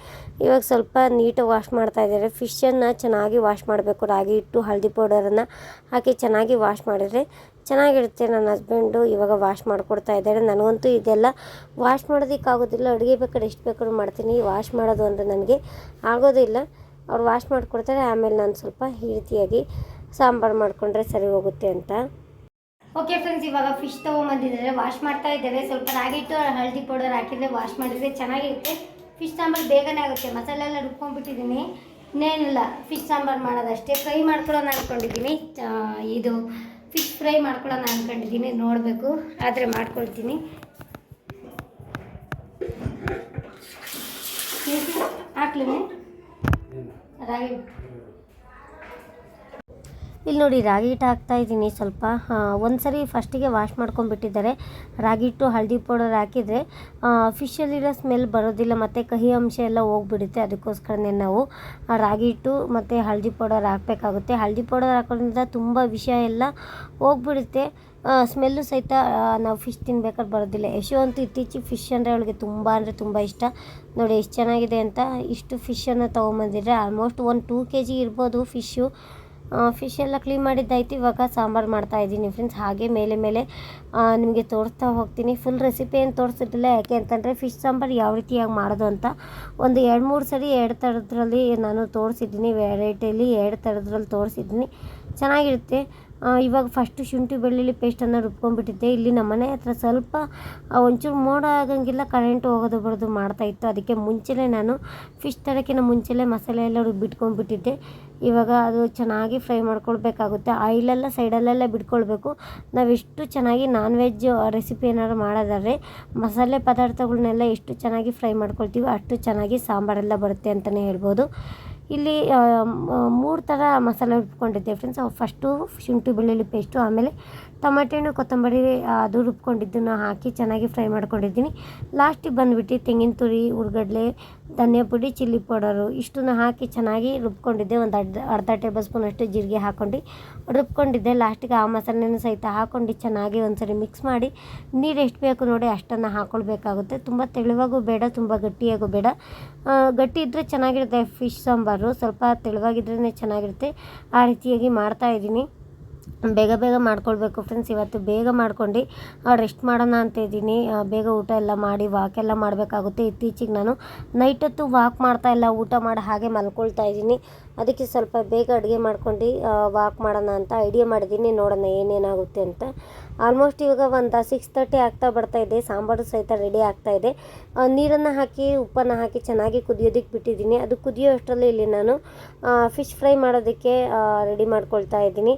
ಇವಾಗ ಸ್ವಲ್ಪ ನೀಟಾಗಿ ವಾಶ್ ಮಾಡ್ತಾ ಇದ್ದಾರೆ. ಫಿಶನ್ನು ಚೆನ್ನಾಗಿ ವಾಶ್ ಮಾಡಬೇಕು. ರಾಗಿ ಹಿಟ್ಟು, ಹಳದಿ ಪೌಡರನ್ನು ಹಾಕಿ ಚೆನ್ನಾಗಿ ವಾಶ್ ಮಾಡಿದರೆ ಚೆನ್ನಾಗಿರುತ್ತೆ. ನನ್ನ ಹಸ್ಬೆಂಡು ಇವಾಗ ವಾಶ್ ಮಾಡಿಕೊಡ್ತಾ ಇದ್ದಾರೆ ನನಗಂತೂ ಇದೆಲ್ಲ ವಾಶ್ ಮಾಡೋದಕ್ಕಾಗೋದಿಲ್ಲ. ಅಡುಗೆ ಬೇಕಾದ್ರೆ ಎಷ್ಟು ಬೇಕಾದ್ರೂ ಮಾಡ್ತೀನಿ. ವಾಶ್ ಮಾಡೋದು ಅಂದರೆ ನನಗೆ ಆಗೋದಿಲ್ಲ ಅವ್ರು ವಾಶ್ ಮಾಡಿಕೊಡ್ತಾರೆ. ಆಮೇಲೆ ನಾನು ಸ್ವಲ್ಪ ಈ ರೀತಿಯಾಗಿ ಸಾಂಬಾರು ಮಾಡಿಕೊಂಡ್ರೆ ಸರಿ ಹೋಗುತ್ತೆ ಅಂತ. ಓಕೆ ಫ್ರೆಂಡ್ಸ್ ಇವಾಗ ಫಿಶ್ ತೊಗೊಂಬಂದಿದ್ದಾರೆ ವಾಶ್ ಮಾಡ್ತಾ ಇದ್ದೇವೆ. ಸ್ವಲ್ಪ ರಾಗಿ ಇಟ್ಟು ಹಳದಿ ಪೌಡರ್ ಹಾಕಿದರೆ ವಾಶ್ ಮಾಡಿದರೆ ಚೆನ್ನಾಗಿರುತ್ತೆ. ಫಿಶ್ ಸಾಂಬಾರು ಬೇಗನೆ ಆಗುತ್ತೆ. ಮಸಾಲೆ ಎಲ್ಲ ರುಬ್ಕೊಂಡ್ಬಿಟ್ಟಿದ್ದೀನಿ ಇನ್ನೇನಿಲ್ಲ ಫಿಶ್ ಸಾಂಬಾರು ಮಾಡೋದಷ್ಟೇ. ಫ್ರೈ ಮಾಡ್ಕೊಳ್ಳೋಣ ಅಂದ್ಕೊಂಡಿದ್ದೀನಿ ಇದು ಫಿಶ್ ಫ್ರೈ ಮಾಡ್ಕೊಳ್ಳೋಣ ಅಂದ್ಕೊಂಡಿದ್ದೀನಿ ನೋಡಬೇಕು. ಆದರೆ ಮಾಡ್ಕೊಳ್ತೀನಿ. ಹಾಕ್ಲಿ ರಾಗಿ ಹಿಟ್ಟು. ಇಲ್ಲಿ ನೋಡಿ ರಾಗಿ ಹಿಟ್ಟು ಹಾಕ್ತಾ ಇದ್ದೀನಿ ಸ್ವಲ್ಪ. ಒಂದು ಸರಿ ಫಸ್ಟಿಗೆ ವಾಶ್ ಮಾಡ್ಕೊಂಡ್ಬಿಟ್ಟಿದ್ದಾರೆ. ರಾಗಿ ಹಿಟ್ಟು ಹಳದಿ ಪೌಡರ್ ಹಾಕಿದರೆ ಫಿಶಲ್ಲಿರೋ ಸ್ಮೆಲ್ ಬರೋದಿಲ್ಲ, ಮತ್ತು ಕಹಿ ಅಂಶ ಎಲ್ಲ ಹೋಗ್ಬಿಡುತ್ತೆ. ಅದಕ್ಕೋಸ್ಕರನೇ ನಾವು ರಾಗಿ ಹಿಟ್ಟು ಮತ್ತು ಹಳದಿ ಪೌಡರ್ ಹಾಕಬೇಕಾಗುತ್ತೆ. ಹಳದಿ ಪೌಡರ್ ಹಾಕೋದ್ರಿಂದ ತುಂಬ ವಿಷ ಎಲ್ಲ ಹೋಗ್ಬಿಡುತ್ತೆ. ಸ್ಮೆಲ್ಲು ಸಹಿತ ನಾವು ಫಿಶ್ ತಿನ್ಬೇಕಾದ್ರೆ ಬರೋದಿಲ್ಲ. ಯಶು ಅಂತೂ ಇತ್ತೀಚೆಗೆ ಫಿಶ್ ಅಂದರೆ ಅವಳಿಗೆ ತುಂಬ ಅಂದರೆ ತುಂಬ ಇಷ್ಟ. ನೋಡಿ ಎಷ್ಟು ಚೆನ್ನಾಗಿದೆ ಅಂತ ಇಷ್ಟು ಫಿಶನ್ನು ತೊಗೊಂಬಂದಿದ್ರೆ ಆಲ್ಮೋಸ್ಟ್ ಒಂದು ಟೂ ಕೆ ಜಿ ಇರ್ಬೋದು ಫಿಶ್ಶು ಫಿಶ್ ಎಲ್ಲ ಕ್ಲೀನ್ ಮಾಡಿದ್ದಾಯ್ತು ಇವಾಗ ಸಾಂಬಾರು ಮಾಡ್ತಾ ಇದ್ದೀನಿ ಫ್ರೆಂಡ್ಸ್ ಹಾಗೆ ಮೇಲೆ ಮೇಲೆ ನಿಮಗೆ ತೋರಿಸ್ತಾ ಹೋಗ್ತೀನಿ. ಫುಲ್ ರೆಸಿಪಿ ಏನು ತೋರಿಸಿರ್ಲಿಲ್ಲ, ಯಾಕೆ ಅಂತಂದರೆ ಫಿಶ್ ಸಾಂಬಾರು ಯಾವ ರೀತಿಯಾಗಿ ಮಾಡೋದು ಅಂತ ಒಂದು ಎರಡು ಮೂರು ಸರಿ ಎರಡು ಥರದ್ರಲ್ಲಿ ನಾನು ತೋರಿಸಿದ್ದೀನಿ. ವೆರೈಟಿಯಲ್ಲಿ ಎರಡು ಥರದ್ರಲ್ಲಿ ತೋರಿಸಿದ್ದೀನಿ. ಚೆನ್ನಾಗಿರುತ್ತೆ. ಇವಾಗ ಫಸ್ಟು ಶುಂಠಿ ಬೆಳ್ಳುಳ್ಳಿ ಪೇಸ್ಟನ್ನು ರುಬ್ಕೊಂಡ್ಬಿಟ್ಟಿದ್ದೆ. ಇಲ್ಲಿ ನಮ್ಮ ಮನೆ ಹತ್ರ ಸ್ವಲ್ಪ ಒಂಚೂರು ಮೋಡ ಆಗಂಗಿಲ್ಲ ಕರೆಂಟ್ ಹೋಗೋದು ಬರೋದು ಮಾಡ್ತಾಯಿತ್ತು ಅದಕ್ಕೆ ಮುಂಚೆನೇ ನಾನು ಫಿಶ್ ತರೋಕ್ಕಿಂತ ಮುಂಚೆಲೆ ಮಸಾಲೆ ಎಲ್ಲ ರುಬ್ಬಿಟ್ಕೊಂಡ್ಬಿಟ್ಟಿದ್ದೆ. ಇವಾಗ ಅದು ಚೆನ್ನಾಗಿ ಫ್ರೈ ಮಾಡ್ಕೊಳ್ಬೇಕಾಗುತ್ತೆ. ಆಯಿಲೆಲ್ಲ, ಸೈಡಲ್ಲೆಲ್ಲ ಬಿಟ್ಕೊಳ್ಬೇಕು. ನಾವೆಷ್ಟು ಚೆನ್ನಾಗಿ ನಾನ್ ವೆಜ್ ರೆಸಿಪಿ ಏನಾದ್ರು ಮಾಡೋದಾದ್ರೆ, ಮಸಾಲೆ ಪದಾರ್ಥಗಳನ್ನೆಲ್ಲ ಎಷ್ಟು ಚೆನ್ನಾಗಿ ಫ್ರೈ ಮಾಡ್ಕೊಳ್ತೀವಿ ಅಷ್ಟು ಚೆನ್ನಾಗಿ ಸಾಂಬಾರೆಲ್ಲ ಬರುತ್ತೆ ಅಂತಲೇ ಹೇಳ್ಬೋದು. ಇಲ್ಲಿ ಮೂರು ಥರ ಮಸಾಲೆ ಉಟ್ಕೊಂಡಿದ್ದೆ ಫ್ರೆಂಡ್ಸ್ ಫಸ್ಟು ಶುಂಠಿ, ಬೆಳ್ಳುಳ್ಳಿ ಪೇಸ್ಟು ಆಮೇಲೆ ಟೊಮೆಟೊ ಹಣ್ಣು ಕೊತ್ತಂಬರಿ ಅದು ರುಬ್ಕೊಂಡಿದ್ದನ್ನು ಹಾಕಿ ಚೆನ್ನಾಗಿ ಫ್ರೈ ಮಾಡ್ಕೊಂಡಿದ್ದೀನಿ. ಲಾಸ್ಟಿಗೆ ಬಂದುಬಿಟ್ಟು ತೆಂಗಿನ ತುರಿ, ಉರ್ಗಡ್ಲೆ, ಧನಿಯಾ ಪುಡಿ, ಚಿಲ್ಲಿ ಪೌಡರು ಇಷ್ಟನ್ನು ಹಾಕಿ ಚೆನ್ನಾಗಿ ರುಬ್ಕೊಂಡಿದ್ದೆ. ಒಂದು ಅರ್ಧ ಅರ್ಧ ಟೇಬಲ್ ಸ್ಪೂನ್ ಅಷ್ಟು ಜೀರಿಗೆ ಹಾಕ್ಕೊಂಡು ರುಬ್ಕೊಂಡಿದ್ದೆ. ಲಾಸ್ಟಿಗೆ ಆ ಮಸಾಲೆನೂ ಸಹಿತ ಹಾಕ್ಕೊಂಡು ಚೆನ್ನಾಗಿ ಒಂದ್ಸರಿ ಮಿಕ್ಸ್ ಮಾಡಿ ನೀರು ಎಷ್ಟು ಬೇಕು ನೋಡಿ ಅಷ್ಟನ್ನು ಹಾಕ್ಕೊಳ್ಬೇಕಾಗುತ್ತೆ ತುಂಬ ತೆಳುವಾಗೂ ಬೇಡ, ತುಂಬ ಗಟ್ಟಿಯಾಗೂ ಬೇಡ. ಗಟ್ಟಿ ಇದ್ದರೆ ಚೆನ್ನಾಗಿರುತ್ತೆ. ಫಿಶ್ ಸಾಂಬಾರು ಸ್ವಲ್ಪ ತೆಳುವಾಗಿದ್ರೇ ಚೆನ್ನಾಗಿರುತ್ತೆ. ಆ ರೀತಿಯಾಗಿ ಮಾಡ್ತಾ ಇದ್ದೀನಿ. ಬೇಗ ಬೇಗ ಮಾಡ್ಕೊಳ್ಬೇಕು ಫ್ರೆಂಡ್ಸ್ ಇವತ್ತು ಬೇಗ ಮಾಡ್ಕೊಂಡು ರೆಸ್ಟ್ ಮಾಡೋಣ ಅಂತ ಇದ್ದೀನಿ. ಬೇಗ ಊಟ ಎಲ್ಲ ಮಾಡಿ ವಾಕ್ ಎಲ್ಲ ಮಾಡಬೇಕಾಗುತ್ತೆ. ಇತ್ತೀಚೆಗೆ ನಾನು ನೈಟ್ ಹೊತ್ತು ವಾಕ್ ಮಾಡ್ತಾ ಇಲ್ಲ, ಊಟ ಮಾಡಿ ಹಾಗೆ ಮಲ್ಕೊಳ್ತಾ ಇದ್ದೀನಿ. ಅದಕ್ಕೆ ಸ್ವಲ್ಪ ಬೇಗ ಅಡುಗೆ ಮಾಡ್ಕೊಂಡು ವಾಕ್ ಮಾಡೋಣ ಅಂತ ಐಡಿಯಾ ಮಾಡಿದ್ದೀನಿ ನೋಡೋಣ ಏನೇನಾಗುತ್ತೆ ಅಂತ. ಆಲ್ಮೋಸ್ಟ್ ಇವಾಗ ಒಂದು ಸಿಕ್ಸ್ ತರ್ಟಿ ಆಗ್ತಾ ಬರ್ತಾ ಇದೆ. ಸಾಂಬಾರು ಸಹಿತ ರೆಡಿ ಆಗ್ತಾ ಇದೆ. ನೀರನ್ನು ಹಾಕಿ, ಉಪ್ಪನ್ನು ಹಾಕಿ ಚೆನ್ನಾಗಿ ಕುದಿಯೋದಕ್ಕೆ ಬಿಟ್ಟಿದ್ದೀನಿ. ಅದು ಕುದಿಯೋ ಅಷ್ಟರಲ್ಲಿ ಇಲ್ಲಿ ನಾನು ಫಿಶ್ ಫ್ರೈ ಮಾಡೋದಕ್ಕೆ ರೆಡಿ ಮಾಡ್ಕೊಳ್ತಾ ಇದ್ದೀನಿ.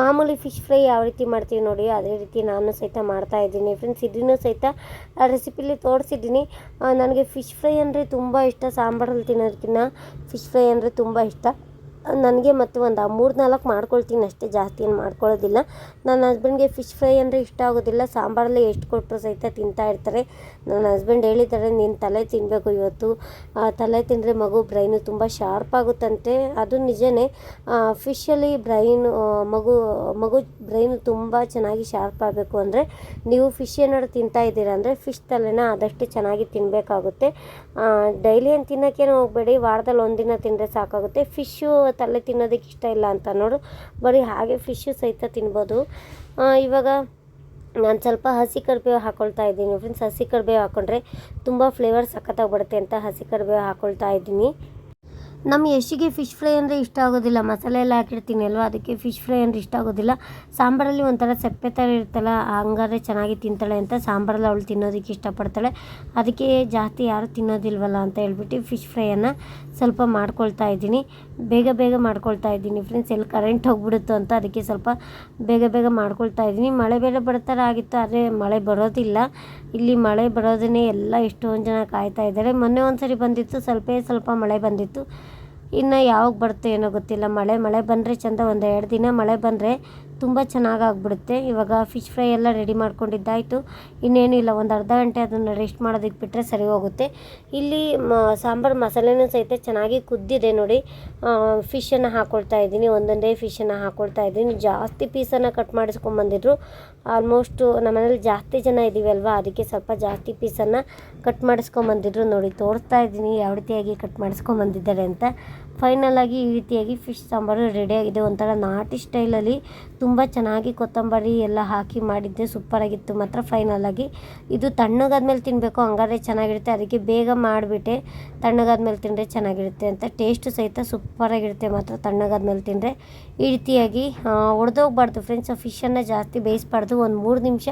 ಮಾಮೂಲಿ ಫಿಶ್ ಫ್ರೈ ಯಾವ ರೀತಿ ಮಾಡ್ತೀವಿ ನೋಡಿ, ಅದೇ ರೀತಿ ನಾನು ಸಹಿತ ಮಾಡ್ತಾ ಇದ್ದೀನಿ. ಫ್ರೆಂಡ್ಸ್ ಇದನ್ನು ಸಹಿತ ರೆಸಿಪಿಲಿ ತೋರಿಸಿದ್ದೀನಿ. ನನಗೆ ಫಿಶ್ ಫ್ರೈ ಅಂದರೆ ತುಂಬ ಇಷ್ಟ. ಸಾಂಬಾರಲ್ಲಿ ತಿನ್ನೋದಕ್ಕಿಂತ ಫಿಶ್ ಫ್ರೈ ಅಂದರೆ ತುಂಬ ಇಷ್ಟ. ನನಗೆ ಮತ್ತು ಒಂದು ಮೂರು ನಾಲ್ಕು ಮಾಡ್ಕೊಳ್ತೀನಿ ಅಷ್ಟೇ, ಜಾಸ್ತಿ ಏನು ಮಾಡ್ಕೊಳ್ಳೋದಿಲ್ಲ. ನನ್ನ ಹಸ್ಬೆಂಡ್ಗೆ ಫಿಶ್ ಫ್ರೈ ಅಂದರೆ ಇಷ್ಟ ಆಗೋದಿಲ್ಲ, ಸಾಂಬಾರಲ್ಲಿ ಎಷ್ಟು ಕೊಟ್ಟರು ಸಹಿತ ತಿಂತಾ ಇರ್ತಾರೆ. ನನ್ನ ಹಸ್ಬೆಂಡ್ ಹೇಳಿದ್ದಾರೆ, ನೀನು ತಲೆ ತಿನ್ನಬೇಕು ಇವತ್ತು. ತಲೆ ತಿಂದರೆ ಮಗು ಬ್ರೈನು ತುಂಬ ಶಾರ್ಪ್ ಆಗುತ್ತಂತೆ. ಅದು ನಿಜನೇ. ಫಿಶಲ್ಲಿ ಬ್ರೈನು ಮಗು ಮಗು ಬ್ರೈನು ತುಂಬ ಚೆನ್ನಾಗಿ ಶಾರ್ಪ್ ಆಗಬೇಕು ಅಂದರೆ, ನೀವು ಫಿಶ್ ಏನಾದ್ರು ತಿಂತಾ ಇದ್ದೀರಾ ಅಂದರೆ ಫಿಶ್ ತಲೆನ ಆದಷ್ಟು ಚೆನ್ನಾಗಿ ತಿನ್ನಬೇಕಾಗುತ್ತೆ ಡೈಲಿ ಏನು ತಿನ್ನೋಕ್ಕೇನು ಹೋಗಬೇಡಿ, ವಾರದಲ್ಲಿ ಒಂದಿನ ತಿಂದರೆ ಸಾಕಾಗುತ್ತೆ. ಫಿಶ್ಶು ತಲೆ ತಿನ್ನೋದಕ್ಕೆ ಇಷ್ಟ ಇಲ್ಲ ಅಂತ ನೋಡು. ಬರೀ ಹಾಗೆ ಫಿಶ್ಶು ಸಹಿತ ತಿನ್ಬೋದು. ಇವಾಗ ನಾನು ಸ್ವಲ್ಪ ಹಸಿ ಕರಿಬೇವು ಹಾಕೊಳ್ತಾ ಇದ್ದೀನಿ ಫ್ರೆಂಡ್ಸ್ ಹಸಿ ಕರಿಬೇವು ಹಾಕೊಂಡ್ರೆ ತುಂಬ ಫ್ಲೇವರ್ ಸಖತ್ತಾಗಿ ಬಿಡುತ್ತೆ ಅಂತ ಹಸಿ ಕರಿಬೇವು ಹಾಕ್ಕೊಳ್ತಾ ಇದ್ದೀನಿ. ನಮ್ಮ ಯಶಿಗೆ ಫಿಶ್ ಫ್ರೈ ಅಂದರೆ ಇಷ್ಟ ಆಗೋದಿಲ್ಲ. ಮಸಾಲೆ ಎಲ್ಲ ಹಾಕಿರ್ತೀನಿ ಅಲ್ವಾ? ಅದಕ್ಕೆ ಫಿಶ್ ಫ್ರೈ ಅಂದರೆ ಇಷ್ಟ ಆಗೋದಿಲ್ಲ. ಸಾಂಬಾರಲ್ಲಿ ಒಂಥರ ಸಪ್ಪೆ ಥರ ಇರ್ತಲ್ಲ ಹಂಗಾದ್ರೆ ಚೆನ್ನಾಗಿ ತಿಂತಾಳೆ ಅಂತ ಸಾಂಬಾರಲ್ಲಿ ಅವಳು ತಿನ್ನೋದಕ್ಕೆ ಇಷ್ಟಪಡ್ತಾಳೆ. ಅದಕ್ಕೆ ಜಾಸ್ತಿ ಯಾರು ತಿನ್ನೋದಿಲ್ವಲ್ಲ ಅಂತ ಹೇಳ್ಬಿಟ್ಟು ಫಿಶ್ ಫ್ರೈಯನ್ನು ಸ್ವಲ್ಪ ಮಾಡ್ಕೊಳ್ತಾ ಇದ್ದೀನಿ. ಬೇಗ ಬೇಗ ಮಾಡ್ಕೊಳ್ತಾ ಇದ್ದೀನಿ ಫ್ರೆಂಡ್ಸ್ ಎಲ್ಲಿ ಕರೆಂಟ್ ಹೋಗ್ಬಿಡುತ್ತೋ ಅಂತ ಅದಕ್ಕೆ ಸ್ವಲ್ಪ ಬೇಗ ಬೇಗ ಮಾಡ್ಕೊಳ್ತಾ ಇದ್ದೀನಿ. ಮಳೆ ಬೇರೆ ಬರ್ತಾರೆ ಆಗಿತ್ತು, ಆದರೆ ಮಳೆ ಬರೋದಿಲ್ಲ. ಇಲ್ಲಿ ಮಳೆ ಬರೋದನ್ನೇ ಎಲ್ಲ ಎಷ್ಟೊಂದು ಜನ ಕಾಯ್ತಾ ಇದ್ದಾರೆ. ಮೊನ್ನೆ ಒಂದು ಸರಿ ಬಂದಿತ್ತು, ಸ್ವಲ್ಪ ಸ್ವಲ್ಪ ಮಳೆ ಬಂದಿತ್ತು. ಇನ್ನು ಯಾವಾಗ ಬರುತ್ತೆ ಏನೋ ಗೊತ್ತಿಲ್ಲ. ಮಳೆ ಮಳೆ ಬಂದರೆ ಚಂದ ಒಂದು ಎರಡು ದಿನ ಮಳೆ ಬಂದರೆ ತುಂಬ ಚೆನ್ನಾಗಿ ಆಗ್ಬಿಡುತ್ತೆ. ಇವಾಗ ಫಿಶ್ ಫ್ರೈ ಎಲ್ಲ ರೆಡಿ ಮಾಡ್ಕೊಂಡಿದ್ದಾಯಿತು. ಇನ್ನೇನು ಇಲ್ಲ, ಒಂದು ಅರ್ಧ ಗಂಟೆ ಅದನ್ನು ರೆಸ್ಟ್ ಮಾಡೋದಕ್ಕೆ ಬಿಟ್ಟರೆ ಸರಿ ಹೋಗುತ್ತೆ. ಇಲ್ಲಿ ಸಾಂಬಾರು ಮಸಾಲೆನೂ ಸಹಿತ ಚೆನ್ನಾಗಿ ಕುದ್ದಿದೆ ನೋಡಿ. ಫಿಶನ್ನು ಹಾಕ್ಕೊಳ್ತಾ ಇದ್ದೀನಿ. ಒಂದೊಂದೇ ಫಿಶನ್ನು ಹಾಕ್ಕೊಳ್ತಾ ಇದ್ದೀನಿ. ಜಾಸ್ತಿ ಪೀಸನ್ನು ಕಟ್ ಮಾಡಿಸ್ಕೊಂಬಂದಿದ್ರು ಆಲ್ಮೋಸ್ಟು ನಮ್ಮನೇಲಿ ಜಾಸ್ತಿ ಜನ ಇದ್ದೀವಿ ಅಲ್ವಾ? ಅದಕ್ಕೆ ಸ್ವಲ್ಪ ಜಾಸ್ತಿ ಪೀಸನ್ನು ಕಟ್ ಮಾಡಿಸ್ಕೊಂಬಂದಿದ್ರು ನೋಡಿ. ತೋರಿಸ್ತಾ ಇದ್ದೀನಿ, ಯಾವ ರೀತಿಯಾಗಿ ಕಟ್ ಮಾಡಿಸ್ಕೊಂಬಂದಿದ್ದಾರೆ ಅಂತ. ಫೈನಲ್ ಆಗಿ ಈ ರೀತಿಯಾಗಿ ಫಿಶ್ ಸಾಂಬಾರು ರೆಡಿಯಾಗಿದೆ ಒಂಥರ ನಾಟಿ ಸ್ಟೈಲಲ್ಲಿ ತುಂಬ ಚೆನ್ನಾಗಿ ಕೊತ್ತಂಬರಿ ಎಲ್ಲ ಹಾಕಿ ಮಾಡಿದ್ದೆ. ಸೂಪರಾಗಿತ್ತು ಮಾತ್ರ ಫೈನಲಾಗಿ ಇದು ತಣ್ಣಗಾದ್ಮೇಲೆ ತಿನ್ನಬೇಕು ಹಂಗಾದ್ರೆ ಚೆನ್ನಾಗಿರುತ್ತೆ. ಅದಕ್ಕೆ ಬೇಗ ಮಾಡಿಬಿಟ್ಟೆ. ತಣ್ಣಗಾದ್ಮೇಲೆ ತಿಂದರೆ ಚೆನ್ನಾಗಿರುತ್ತೆ ಅಂತ. ಟೇಸ್ಟು ಸಹಿತ ಸೂಪರಾಗಿರುತ್ತೆ ಮಾತ್ರ ತಣ್ಣಗಾದ್ಮೇಲೆ ತಿಂದರೆ. ಈ ರೀತಿಯಾಗಿ ಒಡೆದೋಗ್ಬಾರ್ದು ಫ್ರೆಂಡ್ಸ್ ಫಿಶನ್ನು ಜಾಸ್ತಿ ಬೇಯಿಸ್ಬಾರ್ದು. ಒಂದು ಮೂರು ನಿಮಿಷ